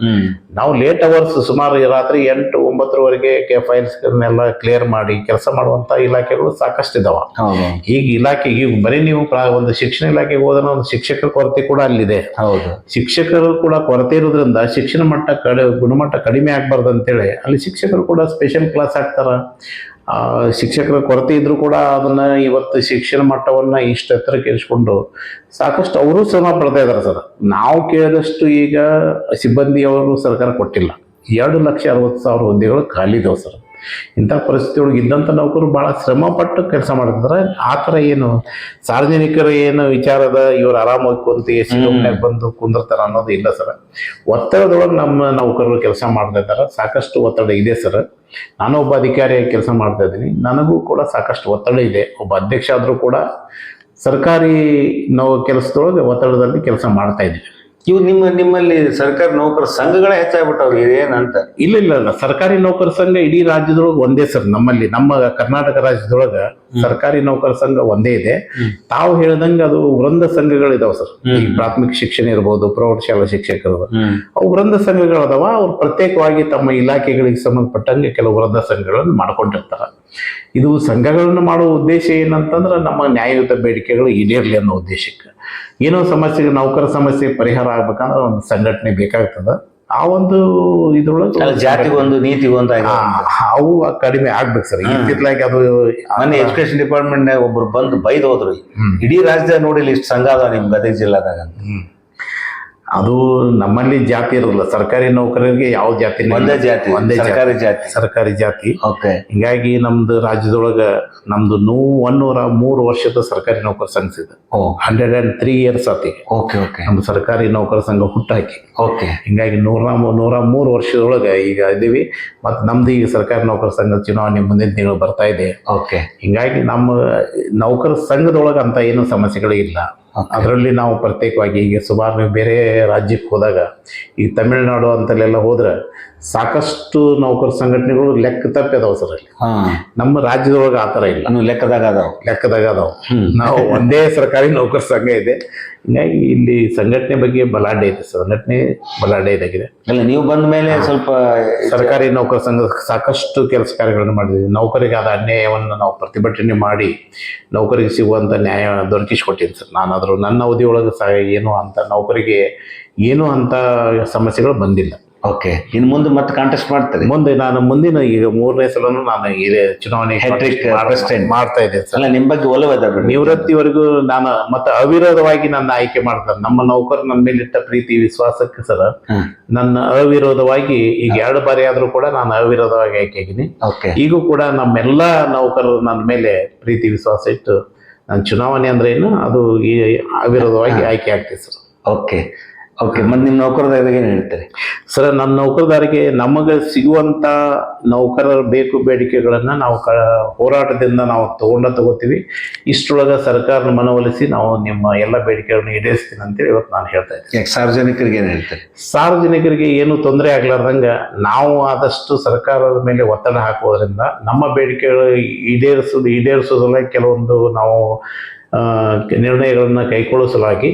ನಾವು ಲೇಟ್ ಅವರ್ಸ್ ಸುಮಾರು ರಾತ್ರಿ ಎಂಟು ಒಂಬತ್ತರವರೆಗೆ ಫೈಲ್ಸ್ಗಳನ್ನೆಲ್ಲ ಕ್ಲಿಯರ್ ಮಾಡಿ ಕೆಲಸ ಮಾಡುವಂತ ಇಲಾಖೆಗಳು ಸಾಕಷ್ಟು ಇದಾವ. ಹೌದು. ಈಗ ಇಲಾಖೆ ಈಗ ಬರೀ ನೀವು ಒಂದು ಶಿಕ್ಷಣ ಇಲಾಖೆಗೆ ಹೋದ್ರೆ ಒಂದು ಶಿಕ್ಷಕರ ಕೊರತೆ ಕೂಡ ಅಲ್ಲಿದೆ. ಹೌದು. ಶಿಕ್ಷಕರು ಕೂಡ ಕೊರತೆ ಇರೋದ್ರಿಂದ ಶಿಕ್ಷಣ ಮಟ್ಟ ಕಡೆ ಗುಣಮಟ್ಟ ಕಡಿಮೆ ಆಗ್ಬಾರ್ದು ಅಂತೇಳಿ ಅಲ್ಲಿ ಶಿಕ್ಷಕರು ಕೂಡ ಸ್ಪೆಷಲ್ ಕ್ಲಾಸ್ ಹಾಕ್ತಾರ ಶಿಕ್ಷಕರ ಕೊರತೆ ಇದ್ದರೂ ಕೂಡ ಅದನ್ನ ಇವತ್ತು ಶಿಕ್ಷಣ ಮಟ್ಟವನ್ನ ಇಷ್ಟು ಎತ್ತರಕ್ಕೆ ಇರಿಸ್ಕೊಂಡು ಸಾಕಷ್ಟು ಅವರು ಶ್ರಮ ಪಡ್ತಾ ಇದ್ದಾರೆ ಸರ್. ನಾವು ಕೇಳಿದಷ್ಟು ಈಗ ಸಿಬ್ಬಂದಿಯವರು ಸರ್ಕಾರ ಕೊಟ್ಟಿಲ್ಲ. ಎರಡು ಲಕ್ಷ ಅರವತ್ತು ಸಾವಿರ ಹುದ್ದೆಗಳು ಖಾಲಿ ಇದಾವೆ ಸರ್. ಇಂಥ ಪರಿಸ್ಥಿತಿ ಒಳಗೆ ಇದ್ದಂಥ ನೌಕರು ಭಾಳ ಶ್ರಮ ಪಟ್ಟು ಕೆಲಸ ಮಾಡ್ತಿದ್ದಾರೆ ಆ ಥರ ಏನು ಸಾರ್ವಜನಿಕರ ಏನು ವಿಚಾರದ ಇವ್ರು ಆರಾಮಾಗಿ ಕುಂತು ಎ ಸಿ ರೂಮ್ನಾಗ ಬಂದು ಕುಂದಿರ್ತಾರ ಅನ್ನೋದು ಇಲ್ಲ ಸರ್. ಒತ್ತಡದೊಳಗೆ ನಮ್ಮ ನೌಕರರು ಕೆಲಸ ಮಾಡ್ತಾ ಇದ್ದಾರೆ. ಸಾಕಷ್ಟು ಒತ್ತಡ ಇದೆ ಸರ್. ನಾನು ಒಬ್ಬ ಅಧಿಕಾರಿಯಾಗಿ ಕೆಲಸ ಮಾಡ್ತಾ ಇದ್ದೀನಿ. ನನಗೂ ಕೂಡ ಸಾಕಷ್ಟು ಒತ್ತಡ ಇದೆ. ಒಬ್ಬ ಅಧ್ಯಕ್ಷ ಆದರೂ ಕೂಡ ಸರ್ಕಾರಿ ನಾವು ಕೆಲಸದೊಳಗೆ ಒತ್ತಡದಲ್ಲಿ ಕೆಲಸ ಮಾಡ್ತಾ ಇದ್ದೀವಿ ಇವು ನಿಮ್ಮ ನಿಮ್ಮಲ್ಲಿ ಸರ್ಕಾರಿ ನೌಕರ ಸಂಘಗಳೇ ಹೆಚ್ಚಾಗ್ಬಿಟ್ಟವ್ರಿ ಏನಂತ ಇಲ್ಲ ಇಲ್ಲ ಇಲ್ಲ. ಸರ್ಕಾರಿ ನೌಕರ ಸಂಘ ಇಡೀ ರಾಜ್ಯದೊಳಗೆ ಒಂದೇ ಸರ್. ನಮ್ಮಲ್ಲಿ ನಮ್ಮ ಕರ್ನಾಟಕ ರಾಜ್ಯದೊಳಗ ಸರ್ಕಾರಿ ನೌಕರ ಸಂಘ ಒಂದೇ ಇದೆ. ತಾವು ಹೇಳ್ದಂಗೆ ಅದು ವೃಂದ ಸಂಘಗಳಿದಾವ ಸರ್. ಪ್ರಾಥಮಿಕ ಶಿಕ್ಷಣ ಇರ್ಬೋದು ಪ್ರೌಢಶಾಲಾ ಶಿಕ್ಷಕರು ಅವು ವೃಂದ ಸಂಘಗಳದಾವ. ಅವ್ರು ಪ್ರತ್ಯೇಕವಾಗಿ ತಮ್ಮ ಇಲಾಖೆಗಳಿಗೆ ಸಂಬಂಧಪಟ್ಟಂಗೆ ಕೆಲವು ವೃಂದ ಸಂಘಗಳನ್ನು ಮಾಡ್ಕೊಂಡಿರ್ತಾರೆ. ಇದು ಸಂಘಗಳನ್ನು ಮಾಡುವ ಉದ್ದೇಶ ಏನಂತಂದ್ರೆ ನಮ್ಮ ನ್ಯಾಯಯುತ ಬೇಡಿಕೆಗಳು ಈಡೇರಲಿ ಅನ್ನೋ ಉದ್ದೇಶಕ್ಕೆ. ಏನೋ ಸಮಸ್ಯೆಗೆ ನೌಕರ ಸಮಸ್ಯೆ ಪರಿಹಾರ ಆಗ್ಬೇಕಂದ್ರೆ ಒಂದು ಸಂಘಟನೆ ಬೇಕಾಗ್ತದ. ಆ ಒಂದು ಇದ್ರೊಳಗೆ ಜಾತಿಗೊಂದು ನೀತಿಗೊಂದು ಅವು ಕಡಿಮೆ ಆಗ್ಬೇಕು ಸರ್. ಇತ್ತಿತ್ತಲಾಗಿ ಅದು ಮೊನ್ನೆ ಎಜುಕೇಶನ್ ಡಿಪಾರ್ಟ್ಮೆಂಟ್ ಒಬ್ರು ಬಂದು ಬೈದು ಹೋದ್ರು. ಇಡೀ ರಾಜ್ಯದಾಗ ನೋಡಿಲ್ಲ ಇಷ್ಟು ಸಂಘ ಅದ ನಿಮ್ ಗದಗ ಜಿಲ್ಲಾದಾಗ. ಅದು ನಮ್ಮಲ್ಲಿ ಜಾತಿ ಇರೋದಿಲ್ಲ. ಸರ್ಕಾರಿ ನೌಕರರಿಗೆ ಯಾವ ಜಾತಿ ಒಂದೇ ಜಾತಿ ಒಂದೇ ಸರ್ಕಾರಿ ಜಾತಿ. ಸರ್ಕಾರಿ ಜಾತಿ. ಓಕೆ. ಹಿಂಗಾಗಿ ನಮ್ದು ರಾಜ್ಯದೊಳಗ ನಮ್ದು ನೂ ಒನ್ನೂರ ಮೂರು ವರ್ಷದ ಸರ್ಕಾರಿ ನೌಕರ ಸಂಘ ಹಂಡ್ರೆಡ್ ಅಂಡ್ ತ್ರೀ ಇಯರ್ಸ್ ಆತಿ ಓಕೆ ಓಕೆ. ನಮ್ಮ ಸರ್ಕಾರಿ ನೌಕರ ಸಂಘ ಹುಟ್ಟಾಕಿ. ಓಕೆ. ಹಿಂಗಾಗಿ ನೂರ ನೂರ ಮೂರು ವರ್ಷದೊಳಗೆ ಈಗ ಇದೀವಿ. ಮತ್ತು ನಮ್ದು ಈಗ ಸರ್ಕಾರಿ ನೌಕರ ಸಂಘ ಚುನಾವಣೆ ಮುಂದಿನ ತಿಂಗಳು ಬರ್ತಾ ಇದೆ. ಓಕೆ. ಹಿಂಗಾಗಿ ನಮ್ಮ ನೌಕರ ಸಂಘದೊಳಗೆ ಅಂತ ಏನು ಸಮಸ್ಯೆಗಳು ಇಲ್ಲ. ಅದರಲ್ಲಿ ನಾವು ಪ್ರತ್ಯೇಕವಾಗಿ ಈಗ ಸುಮಾರು ನೀವು ಬೇರೆ ರಾಜ್ಯಕ್ಕೆ ಹೋದಾಗ ಈ ತಮಿಳುನಾಡು ಅಂತಲ್ಲೆಲ್ಲ ಹೋದ್ರೆ ಸಾಕಷ್ಟು ನೌಕರ ಸಂಘಟನೆಗಳು ಲೆಕ್ಕ ತಪ್ಪಿ ಅದಾವ ಸರ್ ಅಲ್ಲಿ. ನಮ್ಮ ರಾಜ್ಯದೊಳಗೆ ಆ ಥರ ಇಲ್ಲ. ಲೆಕ್ಕದಾಗ ಅದಾವ. ಲೆಕ್ಕದಾಗ ಅದಾವ. ನಾವು ಒಂದೇ ಸರ್ಕಾರಿ ನೌಕರ ಸಂಘ ಇದೆ. ಹಿಂಗಾಗಿ ಇಲ್ಲಿ ಸಂಘಟನೆ ಬಗ್ಗೆ ಬಲಾಢ್ಯ ಇದೆ ಸಂಘಟನೆ ಬಲಾಢ್ಯ ಇದಾಗಿದೆ. ಅಲ್ಲ ನೀವು ಬಂದ ಮೇಲೆ ಸ್ವಲ್ಪ ಸರ್ಕಾರಿ ನೌಕರ ಸಂಘ ಸಾಕಷ್ಟು ಕೆಲಸ ಕಾರ್ಯಗಳನ್ನು ಮಾಡಿದ್ವಿ ನೌಕರಿಗೆ ಆದ ಅನ್ಯಾಯವನ್ನು ನಾವು ಪ್ರತಿಭಟನೆ ಮಾಡಿ ನೌಕರಿಗೆ ಸಿಗುವಂಥ ನ್ಯಾಯ ದೊರಕಿಸಿಕೊಟ್ಟಿದ್ದೀನಿ ಸರ್. ನಾನಾದರೂ ನನ್ನ ನನ್ನ ಅವಧಿಯೊಳಗೆ ಸಹ ಏನು ಅಂತ ನೌಕರಿಗೆ ಏನು ಅಂತ ಸಮಸ್ಯೆಗಳು ಬಂದಿಲ್ಲ. ಓಕೆ ಇನ್ನು ಮುಂದೆ ಮತ್ತೆ ಕಾಂಟೆಸ್ಟ್ ಮಾಡ್ತಾರೆ? ಮುಂದೆ ನಾನು ಮುಂದಿನ ಈಗ ಮೂರನೇ ಸಲ ನಾನು ಇದೇ ಚುನಾವಣೆ Hat-trick ಮಾಡ್ತಾ ಇದ್ದೇನೆ ಸರ್. ಅಲ್ಲ ನಿಮ್ಮ ಬಗ್ಗೆ ಒಲವದ ಅದ ನಿವೃತ್ತಿವರೆಗೂ ನಾನು ಮತ್ತೆ ಅವಿರೋಧವಾಗಿ ನನ್ನ ಆಯ್ಕೆ ಮಾಡ್ತಾರೆ ನಮ್ಮ ನೌಕರು ನನ್ನ ಮೇಲಿಟ್ಟ ಪ್ರೀತಿ ವಿಶ್ವಾಸಕ್ಕೆ ಸರ್. ನನ್ನ ಅವಿರೋಧವಾಗಿ ಈಗ ಎರಡು ಬಾರಿ ಆದ್ರೂ ಕೂಡ ನಾನು ಅವಿರೋಧವಾಗಿ ಆಯ್ಕೆ ಆಗಿನಿ ಓಕೆ ಈಗೂ ಕೂಡ ನಮ್ಮೆಲ್ಲ ನೌಕರರು ನನ್ನ ಮೇಲೆ ಪ್ರೀತಿ ವಿಶ್ವಾಸ ಇಟ್ಟು ನಾನು ಚುನಾವಣೆ ಅಂದ್ರೆ ಏನು? ಅದು ಈ ಅವಿರೋಧವಾಗಿ ಆಯ್ಕೆ ಆಗ್ತೀವಿ ಸರ್. ಓಕೆ ಓಕೆ ಮತ್ತೆ ನಿಮ್ಮ ನೌಕರದಾರಿಗೆ ಏನು ಹೇಳ್ತಾರೆ? ಸರ್ ನಮ್ಮ ನೌಕರದಾರಿಗೆ ನಮಗೆ ಸಿಗುವಂಥ ನೌಕರರ ಬೇಕು ಬೇಡಿಕೆಗಳನ್ನು ನಾವು ಕ ಹೋರಾಟದಿಂದ ನಾವು ತೊಗೊಂಡ ತಗೋತೀವಿ. ಇಷ್ಟರೊಳಗೆ ಸರ್ಕಾರನ ಮನವೊಲಿಸಿ ನಾವು ನಿಮ್ಮ ಎಲ್ಲ ಬೇಡಿಕೆಗಳನ್ನ ಈಡೇರಿಸ್ತೀನಿ ಅಂತೇಳಿ ಇವತ್ತು ನಾನು ಹೇಳ್ತಾ ಇದ್ದೀನಿ. ಯಾಕೆ ಸಾರ್ವಜನಿಕರಿಗೆ ಏನು ಹೇಳ್ತಾರೆ? ಸಾರ್ವಜನಿಕರಿಗೆ ಏನು ತೊಂದರೆ ಆಗ್ಲಾರ್ದಂಗೆ ನಾವು ಆದಷ್ಟು ಸರ್ಕಾರದ ಮೇಲೆ ಒತ್ತಡ ಹಾಕೋದ್ರಿಂದ ನಮ್ಮ ಬೇಡಿಕೆಗಳು ಈಡೇರಿಸೋದು ಈಡೇರಿಸೋದ್ರಲ್ಲ ಕೆಲವೊಂದು ನಾವು ನಿರ್ಣಯಗಳನ್ನ ಕೈಗೊಳ್ಳೋ ಸಲುವಾಗಿ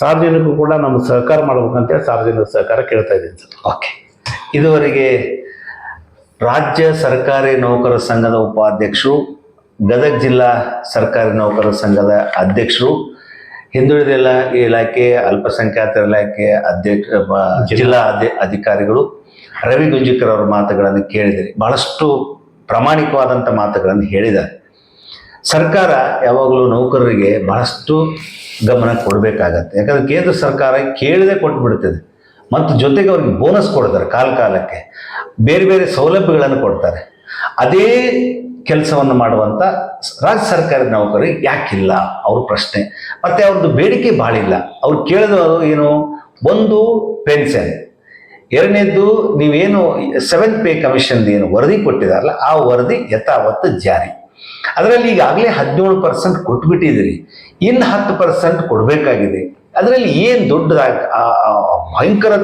ಸಾರ್ವಜನಿಕರು ಕೂಡ ನಮ್ಮ ಸಹಕಾರ ಮಾಡ್ಬೇಕಂತೇಳಿ ಸಾರ್ವಜನಿಕ ಸಹಕಾರ ಕೇಳ್ತಾ ಇದ್ದೀನಿ ಸರ್. ಓಕೆ. ಇದುವರೆಗೆ ರಾಜ್ಯ ಸರ್ಕಾರಿ ನೌಕರ ಸಂಘದ ಉಪಾಧ್ಯಕ್ಷರು, ಗದಗ ಜಿಲ್ಲಾ ಸರ್ಕಾರಿ ನೌಕರರ ಸಂಘದ ಅಧ್ಯಕ್ಷರು ಹಿಂದುಳಿದ ಇಲಾ ಇಲಾಖೆ ಅಲ್ಪಸಂಖ್ಯಾತರ ಇಲಾಖೆ ಅಧ್ಯಕ್ಷ ಜಿಲ್ಲಾ ಅಧಿ, ಅಧಿಕಾರಿಗಳು, ರವಿ ಗುಂಜಿಕರ್ ಅವರ ಮಾತುಗಳನ್ನು ಕೇಳಿದರೆ ಬಹಳಷ್ಟು ಪ್ರಾಮಾಣಿಕವಾದಂಥ ಮಾತುಗಳನ್ನು ಹೇಳಿದ್ದಾರೆ. ಸರ್ಕಾರ ಯಾವಾಗಲೂ ನೌಕರರಿಗೆ ಬಹಳಷ್ಟು ಗಮನ ಕೊಡಬೇಕಾಗತ್ತೆ. ಯಾಕಂದ್ರೆ ಕೇಂದ್ರ ಸರ್ಕಾರ ಕೇಳದೆ ಕೊಟ್ಬಿಡ್ತದೆ. ಮತ್ತು ಜೊತೆಗೆ ಅವ್ರಿಗೆ ಬೋನಸ್ ಕೊಡ್ತಾರೆ ಕಾಲ ಕಾಲಕ್ಕೆ ಬೇರೆ ಬೇರೆ ಸೌಲಭ್ಯಗಳನ್ನು ಕೊಡ್ತಾರೆ. ಅದೇ ಕೆಲಸವನ್ನು ಮಾಡುವಂಥ ರಾಜ್ಯ ಸರ್ಕಾರದ ನೌಕರಿಗೆ ಯಾಕಿಲ್ಲ? ಅವ್ರ ಪ್ರಶ್ನೆ. ಮತ್ತು ಅವ್ರದ್ದು ಬೇಡಿಕೆ ಭಾಳಿಲ್ಲ ಅವ್ರು ಕೇಳಿದ್ರು ಏನು? ಒಂದು ಪೆನ್ಷನ್. ಎರಡನೇದ್ದು, ನೀವೇನು ಸೆವೆಂತ್ ಪೇ ಕಮಿಷನ್ ಏನು ವರದಿ ಕೊಟ್ಟಿದಾರಲ್ಲ ಆ ವರದಿ ಯಥಾವತ್ತು ಜಾರಿ. ಅದರಲ್ಲಿ ಈಗಾಗಲೇ ಹದಿನೇಳು ಪರ್ಸೆಂಟ್ ಕೊಟ್ಬಿಟ್ಟಿದ್ದೀರಿ. ಇನ್ನು ಹತ್ತು ಪರ್ಸೆಂಟ್ ಕೊಡಬೇಕಾಗಿದೆ. ಅದರಲ್ಲಿ ಏನು ದೊಡ್ಡದಾಗಿ ಭಯಂಕರ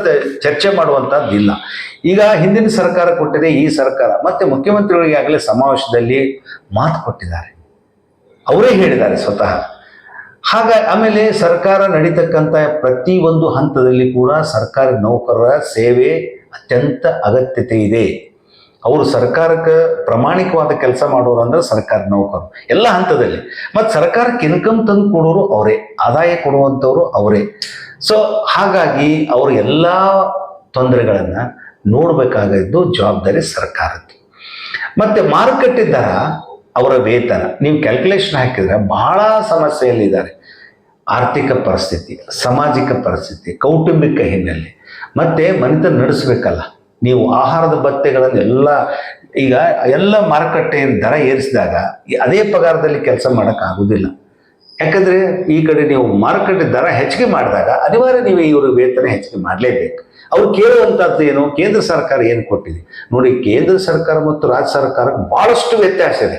ಚರ್ಚೆ ಮಾಡುವಂಥದ್ದು ಇಲ್ಲ. ಈಗ ಹಿಂದಿನ ಸರ್ಕಾರ ಕೊಟ್ಟಿದೆ, ಈ ಸರ್ಕಾರ. ಮತ್ತೆ ಮುಖ್ಯಮಂತ್ರಿಗಳಿಗೆ ಆಗಲೇ ಸಮಾವೇಶದಲ್ಲಿ ಮಾತು ಕೊಟ್ಟಿದ್ದಾರೆ. ಅವರೇ ಹೇಳಿದ್ದಾರೆ ಸ್ವತಃ. ಹಾಗ ಆಮೇಲೆ ಸರ್ಕಾರ ನಡೀತಕ್ಕಂಥ ಪ್ರತಿ ಒಂದು ಹಂತದಲ್ಲಿ ಕೂಡ ಸರ್ಕಾರಿ ನೌಕರರ ಸೇವೆ ಅತ್ಯಂತ ಅಗತ್ಯತೆ ಇದೆ. ಅವರು ಸರ್ಕಾರಕ್ಕೆ ಪ್ರಾಮಾಣಿಕವಾದ ಕೆಲಸ ಮಾಡೋರು ಅಂದ್ರೆ ಸರ್ಕಾರಿ ನೌಕರರು ಎಲ್ಲ ಹಂತದಲ್ಲಿ. ಮತ್ತು ಸರ್ಕಾರಕ್ಕೆ ಇನ್ಕಮ್ ತಂದು ಕೊಡೋರು ಅವರೇ. ಆದಾಯ ಕೊಡುವಂಥವ್ರು ಅವರೇ. ಸೊ ಹಾಗಾಗಿ ಅವರು ಎಲ್ಲ ತೊಂದರೆಗಳನ್ನು ನೋಡಬೇಕಾಗಿದ್ದು ಜವಾಬ್ದಾರಿ ಸರ್ಕಾರದ್ದು. ಮತ್ತು ಮಾರುಕಟ್ಟೆ ದರ ಅವರ ವೇತನ. ನೀವು ಕ್ಯಾಲ್ಕುಲೇಷನ್ ಹಾಕಿದ್ರೆ ಬಹಳ ಸಮಸ್ಯೆಯಲ್ಲಿದ್ದಾರೆ. ಆರ್ಥಿಕ ಪರಿಸ್ಥಿತಿ, ಸಾಮಾಜಿಕ ಪರಿಸ್ಥಿತಿ, ಕೌಟುಂಬಿಕ ಹಿನ್ನೆಲೆ. ಮತ್ತೆ ಮನೆತನ ನಡೆಸಬೇಕಲ್ಲ. ನೀವು ಆಹಾರದ ಭತ್ಯೆಗಳನ್ನು ಎಲ್ಲ, ಈಗ ಎಲ್ಲ ಮಾರುಕಟ್ಟೆಯ ದರ ಏರಿಸಿದಾಗ ಅದೇ ಪಗಾರದಲ್ಲಿ ಕೆಲಸ ಮಾಡೋಕ್ಕಾಗೋದಿಲ್ಲ ಯಾಕಂದರೆ ಈ ಕಡೆ ನೀವು ಮಾರುಕಟ್ಟೆ ದರ ಹೆಚ್ಚಿಗೆ ಮಾಡಿದಾಗ ಅನಿವಾರ್ಯ ನೀವು ಇವರು ವೇತನ ಹೆಚ್ಚಿಗೆ ಮಾಡಲೇಬೇಕು. ಅವ್ರು ಕೇಳುವಂಥದ್ದು ಏನು? ಕೇಂದ್ರ ಸರ್ಕಾರ ಏನು ಕೊಟ್ಟಿದೆ? ನೋಡಿ, ಕೇಂದ್ರ ಸರ್ಕಾರ ಮತ್ತು ರಾಜ್ಯ ಸರ್ಕಾರಕ್ಕೆ ಭಾಳಷ್ಟು ವ್ಯತ್ಯಾಸ ಇದೆ.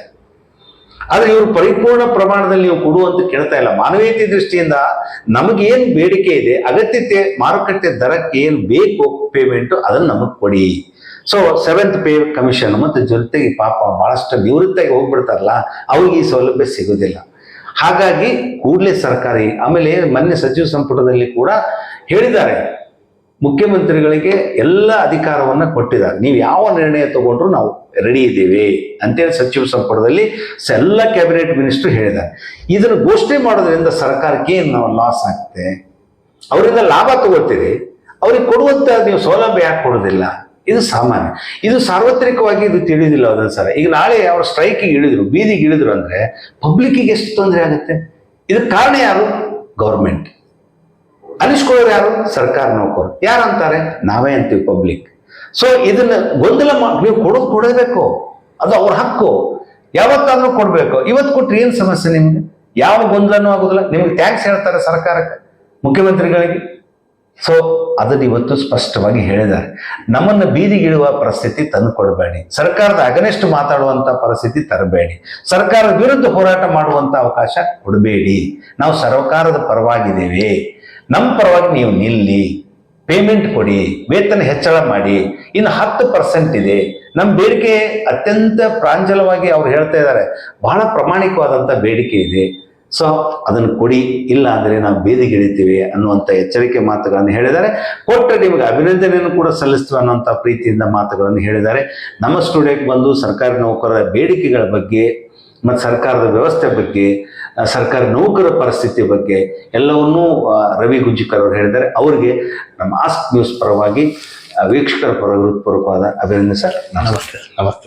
ಆದ್ರೆ ಇವರು ಪರಿಪೂರ್ಣ ಪ್ರಮಾಣದಲ್ಲಿ ನೀವು ಕೊಡುವಂತ ಕೇಳ್ತಾ ಇಲ್ಲ. ಮಾನವೀಯತೆ ದೃಷ್ಟಿಯಿಂದ ನಮಗೇನು ಬೇಡಿಕೆ ಇದೆ, ಅಗತ್ಯತೆ, ಮಾರುಕಟ್ಟೆ ದರಕ್ಕೆ ಏನು ಬೇಕು ಪೇಮೆಂಟ್ ಅದನ್ನು ನಮಗೆ ಕೊಡಿ. ಸೊ ಸೆವೆಂತ್ ಪೇ ಕಮಿಷನ್ ಮತ್ತು ಜೊತೆಗೆ ಪಾಪ ಬಹಳಷ್ಟು ನಿವೃತ್ತಾಗಿ ಹೋಗ್ಬಿಡ್ತಾರಲ್ಲ, ಅವ್ರಿಗೆ ಈ ಸೌಲಭ್ಯ ಸಿಗೋದಿಲ್ಲ. ಹಾಗಾಗಿ ಕೂಡಲೇ ಸರ್ಕಾರಿ, ಆಮೇಲೆ ಮೊನ್ನೆ ಸಚಿವ ಸಂಪುಟದಲ್ಲಿ ಕೂಡ ಹೇಳಿದ್ದಾರೆ. ಮುಖ್ಯಮಂತ್ರಿಗಳಿಗೆ ಎಲ್ಲ ಅಧಿಕಾರವನ್ನ ಕೊಟ್ಟಿದ್ದಾರೆ. ನೀವು ಯಾವ ನಿರ್ಣಯ ತಗೊಂಡ್ರು ನಾವು ರೆಡಿ ಇದ್ದೀವಿ ಅಂತೇಳಿ ಸಚಿವ ಸಂಪುಟದಲ್ಲಿ ಎಲ್ಲ ಕ್ಯಾಬಿನೆಟ್ ಮಿನಿಸ್ಟರ್ ಹೇಳಿದ್ದಾರೆ. ಇದನ್ನು ಘೋಷಣೆ ಮಾಡೋದ್ರಿಂದ ಸರ್ಕಾರಕ್ಕೆ ಏನು ನಾವು ಲಾಸ್ ಆಗುತ್ತೆ. ಅವರಿಂದ ಲಾಭ ತಗೋತೀರಿ. ಅವ್ರಿಗೆ ಕೊಡುವಂತ ನೀವು ಸೌಲಭ್ಯ ಯಾಕೆ ಕೊಡೋದಿಲ್ಲ? ಇದು ಸಾಮಾನ್ಯ. ಇದು ಸಾರ್ವತ್ರಿಕವಾಗಿ ಇದು ತಿಳಿದಿಲ್ಲ ಅದನ್ನ ಸರ್? ಈಗ ನಾಳೆ ಅವ್ರ ಸ್ಟ್ರೈಕಿಗೆ ಇಳಿದ್ರು, ಬೀದಿಗೆ ಇಳಿದ್ರು ಅಂದ್ರೆ ಪಬ್ಲಿಕ್ಕಿಗೆ ಎಷ್ಟು ತೊಂದರೆ ಆಗುತ್ತೆ? ಇದಕ್ಕೆ ಕಾರಣ ಯಾರು? ಗೌರ್ಮೆಂಟ್ ಅನಿಸ್ಕೊಳ್ಳೋರು ಯಾರು? ಸರ್ಕಾರ ನೌಕರು ಯಾರು ಅಂತಾರೆ ನಾವೇ ಅಂತೀವಿ ಪಬ್ಲಿಕ್ ಸೊ ಇದನ್ನ ಗೊಂದಲ ನೀವು ಕೊಡೋದು ಕೊಡಬೇಕು. ಅದು ಅವ್ರ ಹಕ್ಕು. ಯಾವತ್ತಾದ್ರೂ ಕೊಡಬೇಕು. ಇವತ್ತು ಕೊಟ್ರೆ ಏನು ಸಮಸ್ಯೆ ನಿಮ್ಗೆ? ಯಾವ ಗೊಂದಲನೂ ಆಗೋದಿಲ್ಲ. ನಿಮ್ಗೆ ಟ್ಯಾಕ್ಸ್ ಹೇಳ್ತಾರೆ ಸರ್ಕಾರಕ್ಕೆ, ಮುಖ್ಯಮಂತ್ರಿಗಳಿಗೆ. ಸೊ ಅದನ್ನು ಇವತ್ತು ಸ್ಪಷ್ಟವಾಗಿ ಹೇಳಿದ್ದಾರೆ. ನಮ್ಮನ್ನು ಬೀದಿಗಿಡುವ ಪರಿಸ್ಥಿತಿ ತಂದು ಕೊಡಬೇಡಿ. ಸರ್ಕಾರದ ಅಗನೆಸ್ಟ್ ಮಾತಾಡುವಂಥ ಪರಿಸ್ಥಿತಿ ತರಬೇಡಿ. ಸರ್ಕಾರದ ವಿರುದ್ಧ ಹೋರಾಟ ಮಾಡುವಂತ ಅವಕಾಶ ಕೊಡಬೇಡಿ. ನಾವು ಸರ್ಕಾರದ ಪರವಾಗಿದ್ದೇವೆ. ನಮ್ಮ ಪರವಾಗಿ ನೀವು ನಿಲ್ಲಿ ಪೇಮೆಂಟ್ ಕೊಡಿ, ವೇತನ ಹೆಚ್ಚಳ ಮಾಡಿ, ಇನ್ನು ಹತ್ತು ಪರ್ಸೆಂಟ್ ಇದೆ. ನಮ್ಮ ಬೇಡಿಕೆ ಅತ್ಯಂತ ಪ್ರಾಂಜಲವಾಗಿ ಅವ್ರು ಹೇಳ್ತಾ ಇದ್ದಾರೆ. ಬಹಳ ಪ್ರಾಮಾಣಿಕವಾದಂಥ ಬೇಡಿಕೆ ಇದೆ. ಸೊ ಅದನ್ನು ಕೊಡಿ ಇಲ್ಲ ಅಂದರೆ ನಾವು ಬೀದಿಗಿಳಿತೀವಿ ಅನ್ನುವಂಥ ಎಚ್ಚರಿಕೆ ಮಾತುಗಳನ್ನು ಹೇಳಿದ್ದಾರೆ. ಕೊಟ್ಟರೆ ನಿಮಗೆ ಅಭಿನಂದನೆಯನ್ನು ಕೂಡ ಸಲ್ಲಿಸ್ತೀವಿ ಅನ್ನುವಂಥ ಪ್ರೀತಿಯಿಂದ ಮಾತುಗಳನ್ನು ಹೇಳಿದ್ದಾರೆ. ನಮ್ಮ ಸ್ಟುಡಿಯೋಕ್ಕೆ ಬಂದು ಸರ್ಕಾರಿ ನೌಕರರ ಬೇಡಿಕೆಗಳ ಬಗ್ಗೆ, ಮತ್ತು ಸರ್ಕಾರದ ವ್ಯವಸ್ಥೆ ಬಗ್ಗೆ ಸರ್ಕಾರಿ ನೌಕರ ಪರಿಸ್ಥಿತಿ ಬಗ್ಗೆ ಎಲ್ಲವನ್ನೂ ರವಿ ಗುಂಜಿಕರ್ ಅವರು ಹೇಳಿದ್ದಾರೆ. ಅವರಿಗೆ ನಮ್ಮ ಆಸ್ಕ್ ನ್ಯೂಸ್ ಪರವಾಗಿ ವೀಕ್ಷಕರ ಪರ ಹೃತ್ಪೂರ್ವಕವಾದ ಅಭಿನಂದನೆ ಸರ್. ನಮಸ್ತೆ. ನಮಸ್ತೆ.